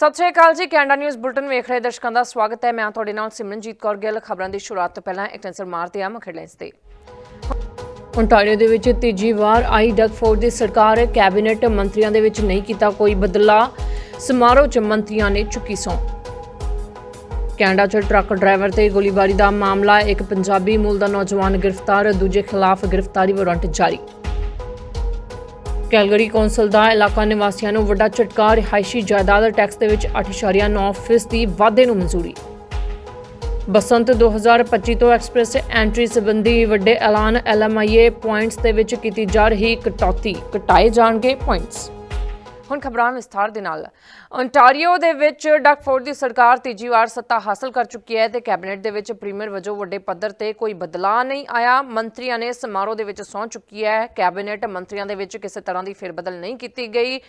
ਸਤਿ ਸ਼੍ਰੀ ਅਕਾਲ ਜੀ, Canada news bulletin ਵੇਖ ਰਹੇ ਦਰਸ਼ਕਾਂ ਦਾ ਸਵਾਗਤ ਹੈ। ਮੈਂ ਤੁਹਾਡੇ ਨਾਲ ਸਿਮਰਨਜੀਤ ਕੌਰ ਗਿੱਲ। ਖਬਰਾਂ ਦੀ ਸ਼ੁਰੂਆਤ ਤੋਂ ਪਹਿਲਾਂ ਇੱਕ ਨਜ਼ਰ ਮਾਰਦੇ ਹਾਂ ਮੁੱਖ ਹੈਡਲਾਈਨਸ ਤੇ। ਓਨਟਾਰੀਓ ਦੇ ਵਿੱਚ ਤੀਜੀ ਵਾਰ ਆਈ ਡਗ ਫੋਰਡ ਦੀ ਸਰਕਾਰ ਕੈਬਨਿਟ ਮੰਤਰੀਆਂ ਦੇ ਵਿੱਚ ਨਹੀਂ ਕੀਤਾ ਕੋਈ ਬਦਲਾ। ਸਮਾਰੋਹ 'ਚ ਮੰਤਰੀਆਂ ਨੇ ਚੁੱਕੀ ਸੌਂ ਕੈਨੇਡਾ 'ਚ ਟਰੱਕ ਡਰਾਈਵਰ ਤੇ ਗੋਲੀਬਾਰੀ ਦਾ ਮਾਮਲਾ, ਇੱਕ ਪੰਜਾਬੀ ਮੂਲ ਦਾ ਨੌਜਵਾਨ ਗ੍ਰਿਫਤਾਰ, ਦੂਜੇ ਖਿਲਾਫ ਗ੍ਰਿਫਤਾਰੀ ਵਾਰੰਟ ਜਾਰੀ। ਕੈਲਗਰੀ ਕੌਂਸਲ ਦਾ ਇਲਾਕਾ ਨਿਵਾਸੀਆਂ ਨੂੰ ਵੱਡਾ ਝਟਕਾ, ਰਿਹਾਇਸ਼ੀ ਜਾਇਦਾਦ, ਟੈਕਸ ਦੇ ਵਿੱਚ 8.9% ਦੀ ਵਾਧੇ ਨੂੰ ਮਨਜ਼ੂਰੀ। ਬਸੰਤ 2025 ਤੋਂ ਐਕਸਪ੍ਰੈਸ ਐਂਟਰੀ ਸੰਬੰਧੀ ਵੱਡੇ ਐਲਾਨ ਐਲਐਮਆਈਏ ਪੁਆਇੰਟਸ ਦੇ ਵਿੱਚ ਕੀਤੀ ਜਾ ਰਹੀ ਕਟੌਤੀ। ਘਟਾਏ ਜਾਣਗੇ ਪੁਆਇੰਟਸ। ਹੁਣ ਖਬਰਾਂ ਵਿਸਥਾਰ ਦੇ ਨਾਲ। ਓਨਟਾਰੀਓ ਦੇ ਵਿੱਚ ਡਕਫੋਰਡ ਦੀ ਸਰਕਾਰ ਤੀਜੀ ਵਾਰ ਸੱਤਾ ਹਾਸਲ ਕਰ ਚੁੱਕੀ ਹੈ ਤੇ ਕੈਬਨਿਟ ਦੇ ਵਿੱਚ ਪ੍ਰੀਮੀਅਰ ਵਜੋਂ ਵੱਡੇ ਪੱਧਰ ਤੇ ਕੋਈ ਬਦਲਾਅ ਨਹੀਂ ਆਇਆ। ਮੰਤਰੀਆਂ ਨੇ ਸਮਾਰੋਹ ਦੇ ਵਿੱਚ ਸਹੁੰ ਚੁੱਕੀ ਹੈ। ਕੈਬਨਿਟ ਮੰਤਰੀਆਂ ਦੇ ਵਿੱਚ ਕਿਸੇ ਤਰ੍ਹਾਂ ਦੀ ਫੇਰਬਦਲ ਨਹੀਂ ਕੀਤੀ ਗਈ।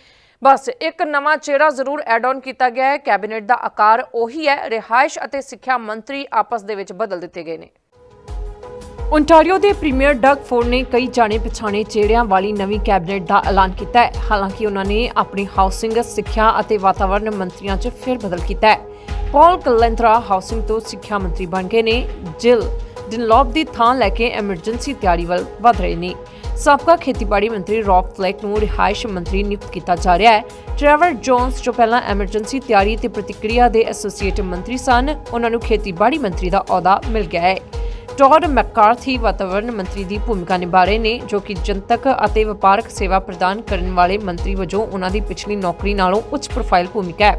ਬਸ ਇੱਕ ਨਵਾਂ ਚਿਹਰਾ ਜ਼ਰੂਰ ਐਡ ਆਨ ਕੀਤਾ ਗਿਆ ਹੈ। ਕੈਬਨਿਟ ਦਾ ਆਕਾਰ ਉਹੀ ਹੈ। ਰਿਹਾਇਸ਼ ਅਤੇ ਸਿੱਖਿਆ ਮੰਤਰੀ ਆਪਸ ਦੇ ਵਿੱਚ ਬਦਲ ਦਿੱਤੇ ਗਏ ਨੇ। ਓਨਟਾਰੀਓ ਦੇ ਪ੍ਰੀਮੀਅਰ ਡਗ ਫੋਰਡ ਨੇ ਕਈ ਜਾਣੇ ਪਛਾਣੇ ਚਿਹਰਿਆਂ ਵਾਲੀ ਨਵੀਂ ਕੈਬਨਿਟ ਦਾ ਐਲਾਨ ਕੀਤਾ ਹੈ। ਹਾਲਾਂਕਿ ਉਹਨਾਂ ਨੇ ਆਪਣੀ ਹਾਊਸਿੰਗ, ਸਿੱਖਿਆ ਅਤੇ ਵਾਤਾਵਰਣ ਮੰਤਰੀਆਂ 'ਚ ਫਿਰ ਬਦਲ ਕੀਤਾ ਹੈ। ਪੌਲ ਕਲੈਂਟਰਾ ਹਾਊਸਿੰਗ ਤੋਂ ਸਿੱਖਿਆ ਮੰਤਰੀ ਬਣ ਗਏ ਨੇ। ਜਿਲ ਡਿਨਲੌਪ ਦੀ ਥਾਂ ਲੈ ਕੇ ਐਮਰਜੈਂਸੀ ਤਿਆਰੀ ਵੱਲ ਵਧ ਰਹੇ ਨੇ। ਸਾਬਕਾ ਖੇਤੀਬਾੜੀ ਮੰਤਰੀ ਰੌਬ ਫਲੈਕ ਨੂੰ ਰਿਹਾਇਸ਼ ਮੰਤਰੀ ਨਿਯੁਕਤ ਕੀਤਾ ਜਾ ਰਿਹਾ ਹੈ। ਟ੍ਰੈਵਰ ਜੋਨਸ ਜੋ ਪਹਿਲਾਂ ਐਮਰਜੈਂਸੀ ਤਿਆਰੀ ਤੇ ਪ੍ਰਤੀਕਿਰਿਆ ਦੇ ਐਸੋਸੀਏਟ ਮੰਤਰੀ ਸਨ। ਉਹਨਾਂ ਨੂੰ ਖੇਤੀਬਾੜੀ ਮੰਤਰੀ ਦਾ ਅਹੁਦਾ ਮਿਲ ਗਿਆ ਹੈ। ਟੌਡ ਮੈਕਾਰਥੀ ਵਾਤਾਵਰਣ ਮੰਤਰੀ ਦੀ ਭੂਮਿਕਾ ਨਿਭਾ ਰਹੇ ਨੇ, ਜੋ ਕਿ ਜਨਤਕ ਅਤੇ ਵਪਾਰਕ ਸੇਵਾ ਪ੍ਰਦਾਨ ਕਰਨ ਵਾਲੇ ਮੰਤਰੀ ਵਜੋਂ ਉਹਨਾਂ ਦੀ ਪਿਛਲੀ ਨੌਕਰੀ ਨਾਲੋਂ ਉੱਚ ਪ੍ਰੋਫਾਈਲ ਭੂਮਿਕਾ ਹੈ।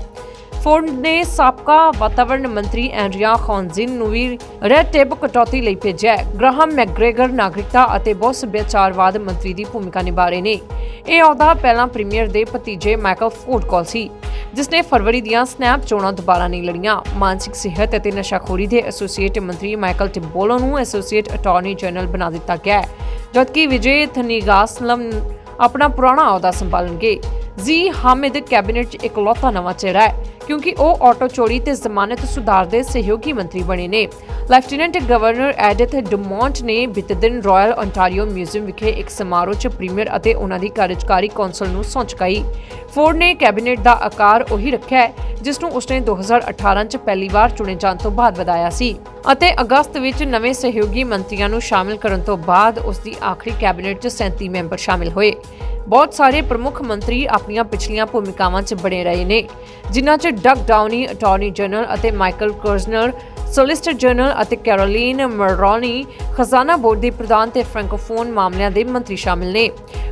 ਫੋਰਡ ਨੇ ਸਾਬਕਾ ਵਾਤਾਵਰਣ ਮੰਤਰੀ ਐਂਡਰੀਆ ਖੌਨਜ਼ਿਨ ਨੂੰ ਵੀ ਰੈਡ ਟੇਪ ਕਟੌਤੀ ਲਈ ਭੇਜਿਆ ਹੈ। ਗ੍ਰਾਹਮ ਮੈਗਰੇਗਰ ਨਾਗਰਿਕਤਾ ਅਤੇ ਬਹੁ ਸੱਭਿਆਚਾਰਵਾਦ ਮੰਤਰੀ ਦੀ ਭੂਮਿਕਾ ਨਿਭਾ ਰਹੇ ਨੇ। ਇਹ ਅਹੁਦਾ ਪਹਿਲਾਂ ਪ੍ਰੀਮੀਅਰ ਦੇ ਭਤੀਜੇ ਮਾਈਕਲ ਫੋਰਡ ਕੋਲ ਸੀ। ਜਿਸ ਨੇ ਫਰਵਰੀ ਦੀਆਂ ਸਨੈਪ ਚੋਣਾਂ ਦੁਬਾਰਾ ਨਹੀਂ ਲੜੀਆਂ। ਮਾਨਸਿਕ ਸਿਹਤ ਅਤੇ ਨਸ਼ਾਖੋਰੀ ਦੇ ਐਸੋਸੀਏਟ ਮੰਤਰੀ ਮਾਈਕਲ ਟਿਬੋਲੋ ਨੂੰ ਐਸੋਸੀਏਟ ਅਟਾਰਨੀ ਜਨਰਲ ਬਣਾ ਦਿੱਤਾ ਗਿਆ ਹੈ, ਜਦਕਿ ਵਿਜੇ ਥਨੀਗਾਸਲਮ ਆਪਣਾ ਪੁਰਾਣਾ ਅਹੁਦਾ ਸੰਭਾਲਣਗੇ। ਜੀ ਹਾਮਿਦ ਕੈਬਨਿਟ 'ਚ ਇਕਲੌਤਾ ਨਵਾਂ ਚਿਹਰਾ ਹੈ, ਕਿਉਂਕਿ ਉਹ ਆਟੋ ਚੋਰੀ ਤੇ ਜ਼ਮਾਨਤ ਸੁਧਾਰ ਦੇ ਸਹਿਯੋਗੀ ਮੰਤਰੀ ਬਣੇ ਨੇ। ਲੈਫਟੀਨੈਂਟ ਗਵਰਨਰ ਐਡਿਥ ਡੁਮੌਂਟ ਨੇ ਬੀਤੇ ਦਿਨ ਰਾਇਲ ਓਨਟਾਰੀਓ ਮਿਊਜ਼ੀਅਮ ਵਿਖੇ ਇੱਕ ਸਮਾਰੋਹ 'ਚ ਪ੍ਰੀਮੀਅਰ ਅਤੇ ਉਹਨਾਂ ਦੀ ਕਾਰਜਕਾਰੀ ਕੌਂਸਲ ਨੂੰ ਸਹੁੰ ਚੁਕਾਈ ਫੋਰਡ ਨੇ ਕੈਬਨਿਟ ਦਾ ਆਕਾਰ ਉਹੀ ਰੱਖਿਆ ਹੈ, ਜਿਸ ਨੂੰ ਉਸਨੇ 2018 'ਚ ਪਹਿਲੀ ਵਾਰ ਚੁਣੇ ਜਾਣ ਤੋਂ ਬਾਅਦ ਵਧਾਇਆ ਸੀ ਅਤੇ ਅਗਸਤ ਵਿੱਚ ਨਵੇਂ ਸਹਿਯੋਗੀ ਮੰਤਰੀਆਂ ਨੂੰ ਸ਼ਾਮਿਲ ਕਰਨ ਤੋਂ ਬਾਅਦ ਉਸ ਦੀ ਆਖਰੀ ਕੈਬਨਿਟ 'ਚ 37 ਮੈਂਬਰ ਸ਼ਾਮਿਲ ਹੋਏ। ਬਹੁਤ ਸਾਰੇ ਪ੍ਰਮੁੱਖ ਮੰਤਰੀ ਆਪਣੀਆਂ ਪਿਛਲੀਆਂ ਭੂਮਿਕਾਵਾਂ 'ਚ ਬਣੇ ਰਹੇ ਨੇ, ਜਿਨ੍ਹਾਂ 'ਚ ਡਗ ਡਾਊਨੀ, ਅਟਾਰਨੀ ਜਨਰਲ ਅਤੇ ਮਾਈਕਲ ਕਰਜ਼ਨਰ, ਸੋਲਿਸਿਟਰ ਜਨਰਲ ਅਤੇ ਕੈਰੋਲੀਨ ਮਰੋਨੀ ਖਜ਼ਾਨਾ ਬੋਰਡ ਦੇ ਪ੍ਰਧਾਨ ਤੇ ਫ੍ਰੈਂਕੋਫੋਨ ਮਾਮਲਿਆਂ ਦੇ ਮੰਤਰੀ ਸ਼ਾਮਿਲ ਨੇ।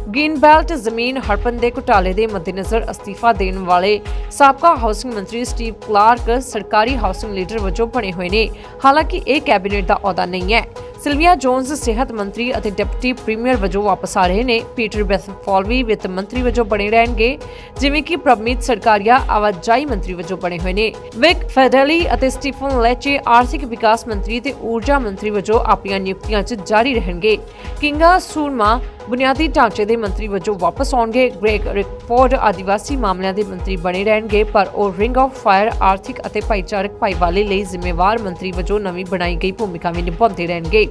ਗ੍ਰੀਨ ਬੈਲਟ ਜ਼ਮੀਨ ਹੜਪਣ ਦੇ ਘੁਟਾਲੇ ਦੇ ਮੱਦੇਨਜ਼ਰ ਅਸਤੀਫਾ ਦੇਣ ਵਾਲੇ ਸਾਬਕਾ ਹਾਊਸਿੰਗ ਮੰਤਰੀ ਸਟੀਵ ਕਲਾਰਕ ਸਰਕਾਰੀ ਹਾਊਸਿੰਗ ਲੀਡਰ ਵਜੋਂ ਬਣੇ ਹੋਏ ਨੇ। ਹਾਲਾਂਕਿ ਇਹ ਕੈਬਨਿਟ ਦਾ ਅਹੁਦਾ ਨਹੀਂ ਹੈ। ਸਿਲਵੀਆ ਜੋਨਸ ਸਿਹਤ ਮੰਤਰੀ ਅਤੇ ਡਿਪਟੀ ਪ੍ਰੀਮੀਅਰ ਵਜੋਂ ਵਾਪਸ ਆ ਰਹੇ ਨੇ। ਪੀਟਰ ਬੈਥਫੋਲਵੀ ਵਿੱਤ ਮੰਤਰੀ ਵਜੋਂ ਬਣੇ ਰਹਿਣਗੇ, ਜਿਵੇਂ ਕਿ ਪ੍ਰਭਮੀਤ ਸਰਕਾਰੀਆ, ਆਵਾਜਾਈ ਮੰਤਰੀ ਵਜੋਂ ਬਣੇ ਹੋਏ ਨੇ। ਵਿਕ ਫੈਡਰਲੀ ਅਤੇ ਸਟੀਫਨ ਲੈਚੇ ਆਰਥਿਕ ਵਿਕਾਸ ਮੰਤਰੀ ਤੇ ਊਰਜਾ ਮੰਤਰੀ ਵਜੋਂ ਆਪਣੀਆਂ ਨਿਯੁਕਤੀਆਂ 'ਚ ਜਾਰੀ ਰਹਿਣਗੇ। ਕਿੰਗਾ ਸੂਰਮਾ ਬੁਨਿਆਦੀ ਢਾਂਚੇ ਦੇ ਮੰਤਰੀ ਵਜੋਂ ਵਾਪਸ ਆਉਣਗੇ। ਗ੍ਰੇਗ ਰਿਕਫੋਰਡ ਆਦੀਵਾਸੀ ਮਾਮਲਿਆਂ ਦੇ ਮੰਤਰੀ ਬਣੇ ਰਹਿਣਗੇ, ਪਰ ਉਹ ਰਿੰਗ ਆਫ ਫਾਇਰ ਆਰਥਿਕ ਅਤੇ ਭਾਈਚਾਰਕ ਭਾਈਵਾਲੀ ਲਈ ਜ਼ਿੰਮੇਵਾਰ ਮੰਤਰੀ ਵਜੋਂ ਨਵੀਂ ਬਣਾਈ ਗਈ ਭੂਮਿਕਾ ਵੀ ਨਿਭਾਉਂਦੇ ਰਹਿਣਗੇ।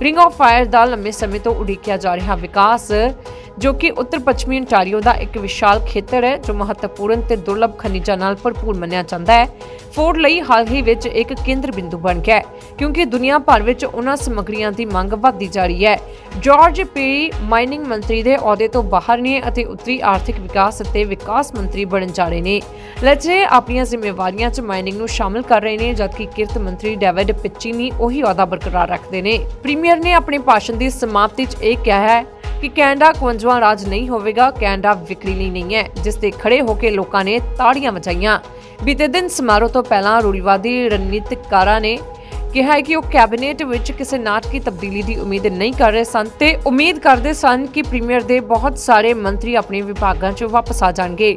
ਰਿੰਗ ਆਫ ਫਾਇਰ ਦਾ ਲੰਮੇ ਸਮੇਂ ਤੋਂ ਉਡੀਕਿਆ ਜਾ ਰਿਹਾ ਵਿਕਾਸ, ਜੋ ਕਿ ਉੱਤਰ ਪੱਛਮੀ ontario ਦਾ ਇੱਕ ਵਿਸ਼ਾਲ ਖੇਤਰ ਹੈ, ਜੋ ਮਹੱਤਵਪੂਰਨ ਤੇ ਦੁਰਲੱਭ ਖਣਿਜਾਂ ਨਾਲ ਭਰਪੂਰ ਮੰਨਿਆ ਜਾਂਦਾ ਹੈ। ਫੋਰਡ ਲਈ ਹਾਲ ਹੀ ਵਿੱਚ ਇੱਕ ਕੇਂਦਰ ਬਿੰਦੂ ਬਣ ਗਿਆ ਹੈ, ਕਿਉਂਕਿ ਦੁਨੀਆ ਭਰ ਵਿੱਚ ਉਹਨਾਂ ਸਮੱਗਰੀਆਂ ਦੀ ਮੰਗ ਵਧਦੀ ਜਾ ਰਹੀ ਹੈ। ਜਾਰਜ ਪੀ ਮਾਈਨਿੰਗ ਮੰਤਰੀ ਦੇ ਅਹੁਦੇ ਤੋਂ ਬਾਹਰ ਨੇ ਅਤੇ ਉੱਤਰੀ ਆਰਥਿਕ ਵਿਕਾਸ ਅਤੇ ਵਿਕਾਸ ਮੰਤਰੀ ਬਣਨ ਜਾ ਰਹੇ ਨੇ। ਲੈਚੇ ਆਪਣੀਆਂ ਜ਼ਿੰਮੇਵਾਰੀਆਂ 'ਚ ਮਾਈਨਿੰਗ ਨੂੰ ਸ਼ਾਮਲ ਕਰ ਰਹੇ ਨੇ, ਜਦਕਿ ਕਿਰਤ ਮੰਤਰੀ ਡੇਵਿਡ ਪਿਚੀਨੀ ਉਹੀ ਅਹੁਦਾ ਬਰਕਰਾਰ ਰੱਖਦੇ ਨੇ। ਪ੍ਰੀਮੀਅਰ ਨੇ ਆਪਣੇ ਭਾਸ਼ਣ ਦੀ ਸਮਾਪਤੀ 'ਚ ਇਹ ਕਿਹਾ ਹੈ ਕਿ ਕੈਨੇਡਾ 51ਵਾਂ ਰਾਜ ਨਹੀਂ ਹੋਵੇਗਾ, ਕੈਨੇਡਾ ਵਿਕਰੀ ਲਈ ਨਹੀਂ ਹੈ, ਜਿਸ ਤੇ ਖੜੇ ਹੋ ਕੇ ਲੋਕਾਂ ਨੇ ਤਾੜੀਆਂ ਵਜਾਈਆਂ ਬੀਤੇ ਦਿਨ ਸਮਾਰੋਹ ਤੋਂ ਪਹਿਲਾਂ ਰੂੜੀਵਾਦੀ ਰਣਨੀਤਿਕਾਰਾਂ ਨੇ ਕਿਹਾ ਹੈ ਕਿ ਉਹ ਕੈਬਨਿਟ ਵਿੱਚ ਕਿਸੇ ਨਾਟਕੀ ਤਬਦੀਲੀ ਦੀ ਉਮੀਦ ਨਹੀਂ ਕਰ ਰਹੇ ਸਨ ਤੇ ਉਮੀਦ ਕਰਦੇ ਸਨ ਕਿ ਪ੍ਰੀਮੀਅਰ ਦੇ ਬਹੁਤ ਸਾਰੇ ਮੰਤਰੀ ਆਪਣੇ ਵਿਭਾਗਾਂ 'ਚ ਵਾਪਸ ਆ ਜਾਣਗੇ।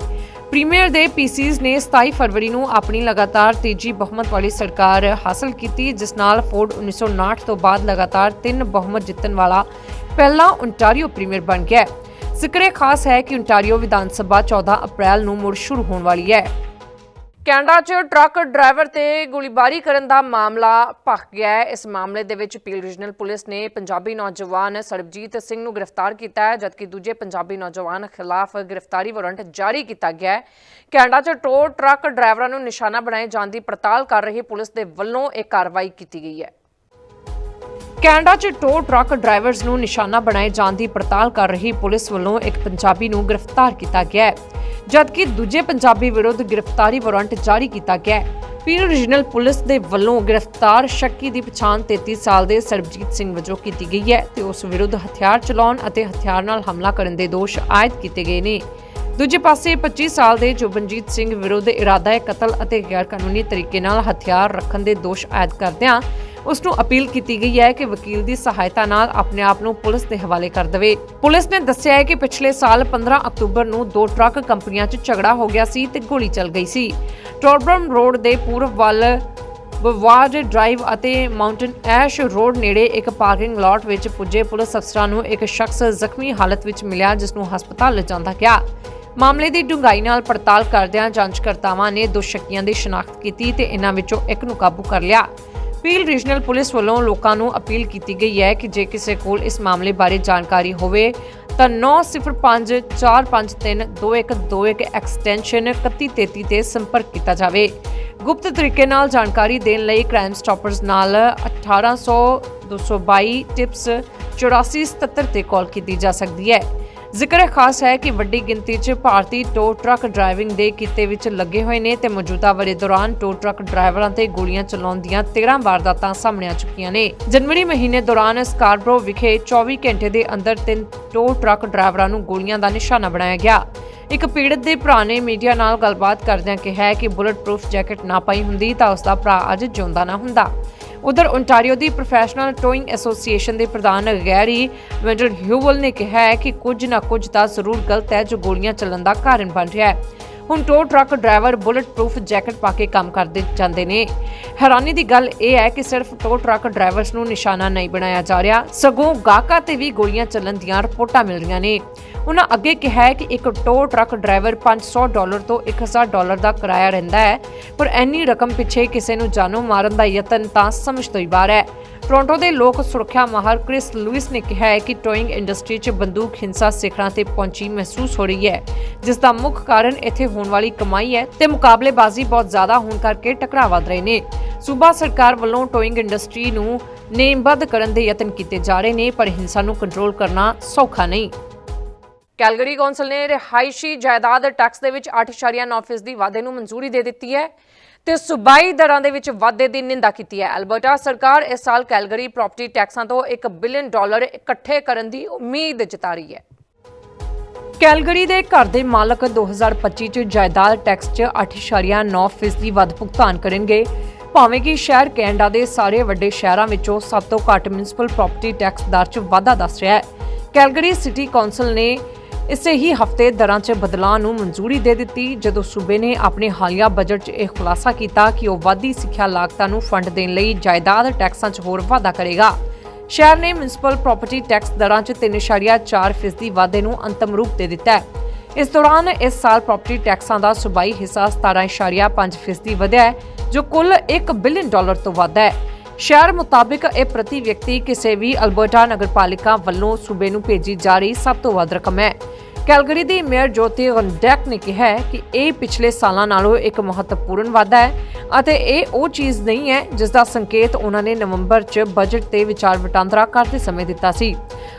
ਪ੍ਰੀਮੀਅਰ ਦੇ ਪੀਸੀਜ਼ ਨੇ 27 ਫਰਵਰੀ ਨੂੰ ਆਪਣੀ ਲਗਾਤਾਰ ਤੀਜੀ ਬਹੁਮਤ ਵਾਲੀ ਸਰਕਾਰ ਹਾਸਲ ਕੀਤੀ, ਜਿਸ ਨਾਲ ਫੋਰਡ 1959 ਤੋਂ ਬਾਅਦ ਲਗਾਤਾਰ ਤਿੰਨ ਬਹੁਮਤ ਜਿੱਤਣ ਵਾਲਾ ਪਹਿਲਾ ਓਨਟਾਰੀਓ ਪ੍ਰੀਮੀਅਰ ਬਣ ਗਿਆ ਹੈ। ਜ਼ਿਕਰੇ ਖਾਸ ਹੈ ਕਿ ਓਨਟਾਰੀਓ ਵਿਧਾਨ ਸਭਾ 14 ਅਪ੍ਰੈਲ ਨੂੰ ਮੁੜ ਸ਼ੁਰੂ ਹੋਣ ਵਾਲੀ ਹੈ। ਕੈਨੇਡਾ 'ਚ ਟਰੱਕ ਡਰਾਈਵਰ ਤੇ ਗੋਲੀਬਾਰੀ ਕਰਨ ਦਾ ਮਾਮਲਾ ਭਖ ਗਿਆ ਹੈ। ਇਸ ਮਾਮਲੇ ਦੇ ਵਿੱਚ ਪੀਲ ਰੀਜਨਲ ਪੁਲਿਸ ਨੇ ਪੰਜਾਬੀ ਨੌਜਵਾਨ ਸਰਬਜੀਤ ਸਿੰਘ ਨੂੰ ਗ੍ਰਿਫਤਾਰ ਕੀਤਾ ਹੈ, ਜਦਕਿ ਦੂਜੇ ਪੰਜਾਬੀ ਨੌਜਵਾਨ ਖਿਲਾਫ ਗ੍ਰਿਫਤਾਰੀ ਵਾਰੰਟ ਜਾਰੀ ਕੀਤਾ ਗਿਆ ਹੈ। ਕੈਨੇਡਾ 'ਚ ਟੋ ਟਰੱਕ ਡਰਾਈਵਰਾਂ ਨੂੰ ਨਿਸ਼ਾਨਾ ਬਣਾਏ ਜਾਣ ਦੀ ਪੜਤਾਲ ਕਰ ਰਹੀ ਪੁਲਿਸ ਦੇ ਵੱਲੋਂ ਇਹ ਕਾਰਵਾਈ ਕੀਤੀ ਗਈ ਹੈ। ਕੈਨੇਡਾ 'ਚ ਟੋ ਟਰੱਕ ਡਰਾਈਵਰਸ ਨੂੰ ਨਿਸ਼ਾਨਾ ਬਣਾਏ ਜਾਣ ਦੀ ਪੜਤਾਲ ਕਰ ਰਹੀ ਪੁਲਿਸ ਵੱਲੋਂ ਇੱਕ ਪੰਜਾਬੀ ਨੂੰ ਗ੍ਰਿਫਤਾਰ ਕੀਤਾ ਗਿਆ ਹੈ। ਜਦਕਿ ਦੂਜੇ ਪੰਜਾਬੀ ਵਿਰੁੱਧ ਗ੍ਰਿਫਤਾਰੀ ਵਾਰੰਟ ਜਾਰੀ ਕੀਤਾ ਗਿਆ ਹੈ। ਪੀਰ ਰੀਜਨਲ ਪੁਲਿਸ ਦੇ ਵੱਲੋਂ ਗ੍ਰਿਫਤਾਰ ਸ਼ੱਕੀ ਦੀ ਪਛਾਣ 33 ਸਾਲ ਦੇ ਸਰਬਜੀਤ ਸਿੰਘ ਵਜੋਂ ਕੀਤੀ ਗਈ ਹੈ ਤੇ ਉਸ ਵਿਰੁੱਧ ਹਥਿਆਰ ਚਲਾਉਣ ਅਤੇ ਹਥਿਆਰ ਨਾਲ ਹਮਲਾ ਕਰਨ ਦੇ ਦੋਸ਼ ਆਇਦ ਕੀਤੇ ਗਏ ਨੇ। ਦੂਜੇ ਪਾਸੇ 25 ਸਾਲ ਦੇ ਜੁਬਨਜੀਤ ਸਿੰਘ ਵਿਰੁੱਧ ਇਰਾਦਾ ਹੈ ਕਤਲ ਅਤੇ ਗੈਰ ਕਾਨੂੰਨੀ ਤਰੀਕੇ ਨਾਲ ਹਥਿਆਰ ਰੱਖਣ ਦੇ ਦੋਸ਼ ਆਇਦ ਕਰਦਿਆਂ ਉਸ ਨੂੰ ਅਪੀਲ ਕੀਤੀ ਗਈ ਹੈ ਕਿ ਵਕੀਲ ਦੀ ਸਹਾਇਤਾ ਨਾਲ ਆਪਣੇ ਆਪ ਨੂੰ ਪੁਲਿਸ ਦੇ ਹਵਾਲੇ ਕਰ ਦੇਵੇ। ਪੁਲਿਸ ਨੇ ਦੱਸਿਆ ਹੈ ਕਿ ਪਿਛਲੇ ਸਾਲ 15 ਅਕਤੂਬਰ ਨੂੰ ਦੋ ਟਰੱਕ ਕੰਪਨੀਆਂ 'ਚ ਝਗੜਾ ਹੋ ਗਿਆ ਸੀ ਤੇ ਗੋਲੀ ਚੱਲ ਗਈ ਸੀ। ਟੋਰਬਰਮ ਰੋਡ ਦੇ ਪੂਰਬ ਵੱਲ ਬਵਾਰਡ ਡਰਾਈਵ ਅਤੇ ਮਾਊਂਟਨ ਐਸ਼ ਰੋਡ ਨੇੜੇ ਇੱਕ ਪਾਰਕਿੰਗ ਲਾਟ ਵਿੱਚ ਪੁੱਜੇ ਪੁਲਿਸ ਅਫਸਰਾਂ ਨੂੰ ਇੱਕ ਸ਼ਖਸ ਜ਼ਖਮੀ ਹਾਲਤ ਵਿੱਚ ਮਿਲਿਆ, ਜਿਸ ਨੂੰ ਹਸਪਤਾਲ ਲਿਜਾਂਦਾ ਗਿਆ। ਮਾਮਲੇ ਦੀ ਡੂੰਘਾਈ ਨਾਲ ਪੜਤਾਲ ਕਰਦਿਆਂ ਜਾਂਚਕਰਤਾਵਾਂ ਨੇ ਦੋ ਸ਼ੱਕੀਆਂ ਦੀ ਸ਼ਨਾਖਤ ਕੀਤੀ ਤੇ ਇਹਨਾਂ ਵਿੱਚੋਂ ਇੱਕ ਨੂੰ ਕਾਬੂ ਕਰ ਲਿਆ। ਪੀਲ ਰੀਜਨਲ ਪੁਲਿਸ ਵੱਲੋਂ ਲੋਕਾਂ ਨੂੰ ਅਪੀਲ ਕੀਤੀ ਗਈ ਹੈ ਕਿ ਜੇ ਕਿਸੇ ਕੋਲ ਇਸ ਮਾਮਲੇ ਬਾਰੇ ਜਾਣਕਾਰੀ ਹੋਵੇ, ਤਾਂ 9054532121 ਐਕਸਟੈਂਸ਼ਨ 3133 ਤੇ ਸੰਪਰਕ ਕੀਤਾ ਜਾਵੇ। ਗੁਪਤ ਤਰੀਕੇ ਨਾਲ ਜਾਣਕਾਰੀ ਦੇਣ ਲਈ ਕ੍ਰਾਈਮ ਸਟਾਪਰਸ ਨਾਲ 1800 222 ਟਿਪਸ 8477 ਤੇ ਕਾਲ ਕੀਤੀ ਜਾ ਸਕਦੀ ਹੈ। ਜ਼ਿਕਰ ਖਾਸ ਹੈ ਕਿ ਵੱਡੀ ਗਿਣਤੀ 'ਚ ਭਾਰਤੀ ਟੋ ਟਰੱਕ ਡਰਾਈਵਿੰਗ ਦੇ ਕਿੱਤੇ ਵਿੱਚ ਲੱਗੇ ਹੋਏ ਨੇ ਤੇ ਮੌਜੂਦਾ ਵਰੇ ਦੌਰਾਨ ਟੋ ਟਰੱਕ ਡਰਾਈਵਰਾਂ ਤੇ ਗੋਲੀਆਂ ਚਲਾਉਣ ਦੀਆਂ 13 ਵਾਰਦਾਤਾਂ ਸਾਹਮਣੇ ਆ ਚੁੱਕੀਆਂ ਨੇ। ਜਨਵਰੀ ਮਹੀਨੇ ਦੌਰਾਨ ਸਕਾਰਬਰੋ ਵਿਖੇ 24 ਘੰਟੇ ਦੇ ਅੰਦਰ ਤਿੰਨ ਟੋ ਟਰੱਕ ਡਰਾਈਵਰਾਂ ਨੂੰ ਗੋਲੀਆਂ ਦਾ ਨਿਸ਼ਾਨਾ ਬਣਾਇਆ ਗਿਆ। ਇੱਕ ਪੀੜਤ ਦੇ ਭਰਾ ਨੇ ਮੀਡੀਆ ਨਾਲ ਗੱਲਬਾਤ ਕਰਦਿਆਂ ਕਿਹਾ ਕਿ ਬੁਲਟ ਪ੍ਰੂਫ ਜੈਕਟ ਨਾ ਪਾਈ ਹੁੰਦੀ ਤਾਂ ਉਸ ਦਾ ਭਰਾ ਅੱਜ ਜਿਉਂਦਾ ਨਾ ਹੁੰਦਾ। ਉਧਰ ਓਨਟਾਰੀਓ ਦੀ ਪ੍ਰੋਫੈਸ਼ਨਲ ਟੋਇੰਗ ਐਸੋਸੀਏਸ਼ਨ ਦੇ ਪ੍ਰਧਾਨ ਗੈਰੀ ਵੈਂਡਰ ਹਿਊਵਲ ਨੇ ਕਿਹਾ ਹੈ ਕਿ ਕੁਝ ਨਾ ਕੁਝ ਤਾਂ ਜ਼ਰੂਰ ਗਲਤ ਹੈ ਜੋ ਗੋਲੀਆਂ ਚੱਲਣ ਦਾ ਕਾਰਨ ਬਣ ਰਿਹਾ ਹੈ। ਹੁਣ tow truck driver bullet proof jacket ਪਾ ਕੇ ਕੰਮ ਕਰਦੇ ਜਾਂਦੇ ਨੇ। ਹੈਰਾਨੀ ਦੀ ਗੱਲ ਇਹ ਹੈ ਕਿ ਸਿਰਫ ਟੋ ਟਰੱਕ ਡਰਾਈਵਰਸ ਨੂੰ ਨਿਸ਼ਾਨਾ ਨਹੀਂ ਬਣਾਇਆ ਜਾ ਰਿਹਾ। ਸਗੋਂ ਗਾਹਕਾਂ ਤੇ ਵੀ ਗੋਲੀਆਂ ਚੱਲਣ ਦੀਆਂ ਰਿਪੋਰਟਾਂ ਮਿਲ ਰਹੀਆਂ ਨੇ। ਉਹਨਾਂ ਅੱਗੇ ਕਿਹਾ ਹੈ ਕਿ ਇੱਕ ਟੋ ਟਰੱਕ ਡਰਾਈਵਰ 500 ਡਾਲਰ ਤੋਂ 1000 ਡਾਲਰ ਦਾ ਕਿਰਾਇਆ ਰਹਿੰਦਾ ਹੈ, ਪਰ ਇੰਨੀ ਰਕਮ ਪਿੱਛੇ ਕਿਸੇ ਨੂੰ ਜਾਨੋਂ ਮਾਰਨ ਦਾ ਯਤਨ ਤਾਂ ਸਮਝ ਤੋਂ ਹੀ ਬਾਹਰ ਹੈ। ਟੋਰਾਂਟੋ ਦੇ ਲੋਕ ਸੁਰੱਖਿਆ ਮਾਹਰ ਕ੍ਰਿਸ ਲੂਇਸ ਨੇ ਕਿਹਾ ਹੈ ਕਿ ਟੋਇੰਗ ਇੰਡਸਟਰੀ 'ਚ ਬੰਦੂਕ ਹਿੰਸਾ ਸਿਖਰਾਂ ਤੇ ਪਹੁੰਚੀ ਮਹਿਸੂਸ ਹੋ ਰਹੀ ਹੈ ਜਿਸ ਦਾ ਮੁੱਖ ਕਾਰਨ ਇੱਥੇ ਹੋਣ ਵਾਲੀ ਕਮਾਈ ਹੈ ਤੇ ਮੁਕਾਬਲੇਬਾਜ਼ੀ ਬਹੁਤ ਜ਼ਿਆਦਾ ਹੋਣ ਕਰਕੇ ਟਕਰਾਅ ਵਧ ਰਹੇ ਨੇ। ਸੂਬਾ ਸਰਕਾਰ ਵੱਲੋਂ ਟੋਇੰਗ ਇੰਡਸਟਰੀ ਨੂੰ ਨੇਮਬੱਧ ਕਰਨ ਦੇ ਯਤਨ ਕੀਤੇ ਜਾ ਰਹੇ ਨੇ, ਪਰ ਹਿੰਸਾ ਨੂੰ ਕੰਟਰੋਲ ਕਰਨਾ ਸੌਖਾ ਨਹੀਂ। ਕੈਲਗਰੀ ਕੌਂਸਲ ਨੇ ਰਿਹਾਇਸ਼ੀ ਜਾਇਦਾਦ ਟੈਕਸ ਦੇ ਵਿੱਚ 8.9% ਦੀ ਵਾਧੇ ਨੂੰ ਮਨਜ਼ੂਰੀ ਦੇ ਦਿੱਤੀ ਹੈ ਤੇ ਸੂਬਾਈ ਦਰਾਂ ਦੇ ਵਿੱਚ ਵਾਧੇ ਦੀ ਨਿੰਦਾ ਕੀਤੀ ਹੈ। ਅਲਬਰਟਾ ਸਰਕਾਰ ਇਸ ਸਾਲ ਕੈਲਗਰੀ ਪ੍ਰਾਪਰਟੀ ਟੈਕਸਾਂ ਤੋਂ 1 ਬਿਲੀਅਨ ਡਾਲਰ ਇਕੱਠੇ ਕਰਨ ਦੀ ਉਮੀਦ ਜਤਾ ਰਹੀ ਹੈ। ਕੈਲਗਰੀ ਦੇ ਘਰ ਦੇ ਮਾਲਕ 2025 ਚ ਜਾਇਦਾਦ ਟੈਕਸ 'ਚ 8.9% ਦੀ ਵੱਧ ਭੁਗਤਾਨ ਕਰਨਗੇ। ਭਾਵੇਂ ਕਿ ਸ਼ਹਿਰ ਕੈਨੇਡਾ ਦੇ ਸਾਰੇ ਵੱਡੇ ਸ਼ਹਿਰਾਂ ਵਿੱਚੋਂ ਸਭ ਤੋਂ ਘੱਟ ਮਿਊਨਿਸਪਲ ਪ੍ਰਾਪਰਟੀ ਟੈਕਸ ਦਰ 'ਚ ਵਾਧਾ ਦੱਸ ਰਿਹਾ ਹੈ। ਕੈਲਗਰੀ ਸਿਟੀ ਕੌਂਸਲ ਨੇ ਇਸੇ ਹੀ ਹਫ਼ਤੇ ਦਰਾਂ 'ਚ ਬਦਲਾਅ ਨੂੰ ਮਨਜ਼ੂਰੀ ਦੇ ਦਿੱਤੀ, ਜਦੋਂ ਸੂਬੇ ਨੇ ਆਪਣੇ ਹਾਲੀਆ ਬਜਟ 'ਚ ਇਹ ਖੁਲਾਸਾ ਕੀਤਾ ਕਿ ਉਹ ਵਾਧੀ ਸਿੱਖਿਆ ਲਾਗਤਾਂ ਨੂੰ ਫੰਡ ਦੇਣ ਲਈ ਜਾਇਦਾਦ ਟੈਕਸਾਂ 'ਚ ਹੋਰ ਵਾਧਾ ਕਰੇਗਾ। ਸ਼ਹਿਰ ਨੇ ਮਿਊਨਿਸਪਲ ਪ੍ਰਾਪਰਟੀ ਟੈਕਸ ਦਰਾਂ 'ਚ 3.4% ਵਾਧੇ ਨੂੰ ਅੰਤਮ ਰੂਪ ਦੇ ਦਿੱਤਾ ਹੈ। ਇਸ ਦੌਰਾਨ ਇਸ ਸਾਲ ਪ੍ਰਾਪਰਟੀ ਟੈਕਸਾਂ ਦਾ ਸੂਬਾਈ ਹਿੱਸਾ 17.5% ਦੀ ਵਧਿਆ ਹੈ, ਜੋ ਕੁੱਲ 1 ਬਿਲੀਅਨ ਡਾਲਰ ਤੋਂ ਵੱਧ ਹੈ। ਸ਼ਹਿਰ ਮੁਤਾਬਿਕ ਇਹ ਪ੍ਰਤੀ ਵਿਅਕਤੀ ਕਿਸੇ ਵੀ ਅਲਬਰਟਾ ਨਗਰਪਾਲਿਕਾ ਵੱਲੋਂ ਸੂਬੇ ਨੂੰ ਭੇਜੀ ਜਾ ਰਹੀ ਸਭ ਤੋਂ ਵੱਧ ਰਕਮ ਹੈ। ਕੈਲਗਰੀ ਦੀ ਮੇਅਰ ਜੋਤੀ ਰੰਡੈਕ ਨੇ ਕਿਹਾ ਹੈ ਕਿ ਇਹ ਪਿਛਲੇ ਸਾਲਾਂ ਨਾਲੋਂ ਇੱਕ ਮਹੱਤਵਪੂਰਨ ਵਾਧਾ ਹੈ ਅਤੇ ਇਹ ਉਹ ਚੀਜ਼ ਨਹੀਂ ਹੈ ਜਿਸ ਦਾ ਸੰਕੇਤ ਉਹਨਾਂ ਨੇ ਨਵੰਬਰ 'ਚ ਬਜਟ ਤੇ ਵਿਚਾਰ ਵਟਾਂਦਰਾ ਕਰਦੇ ਸਮੇਂ ਦਿੱਤਾ ਸੀ।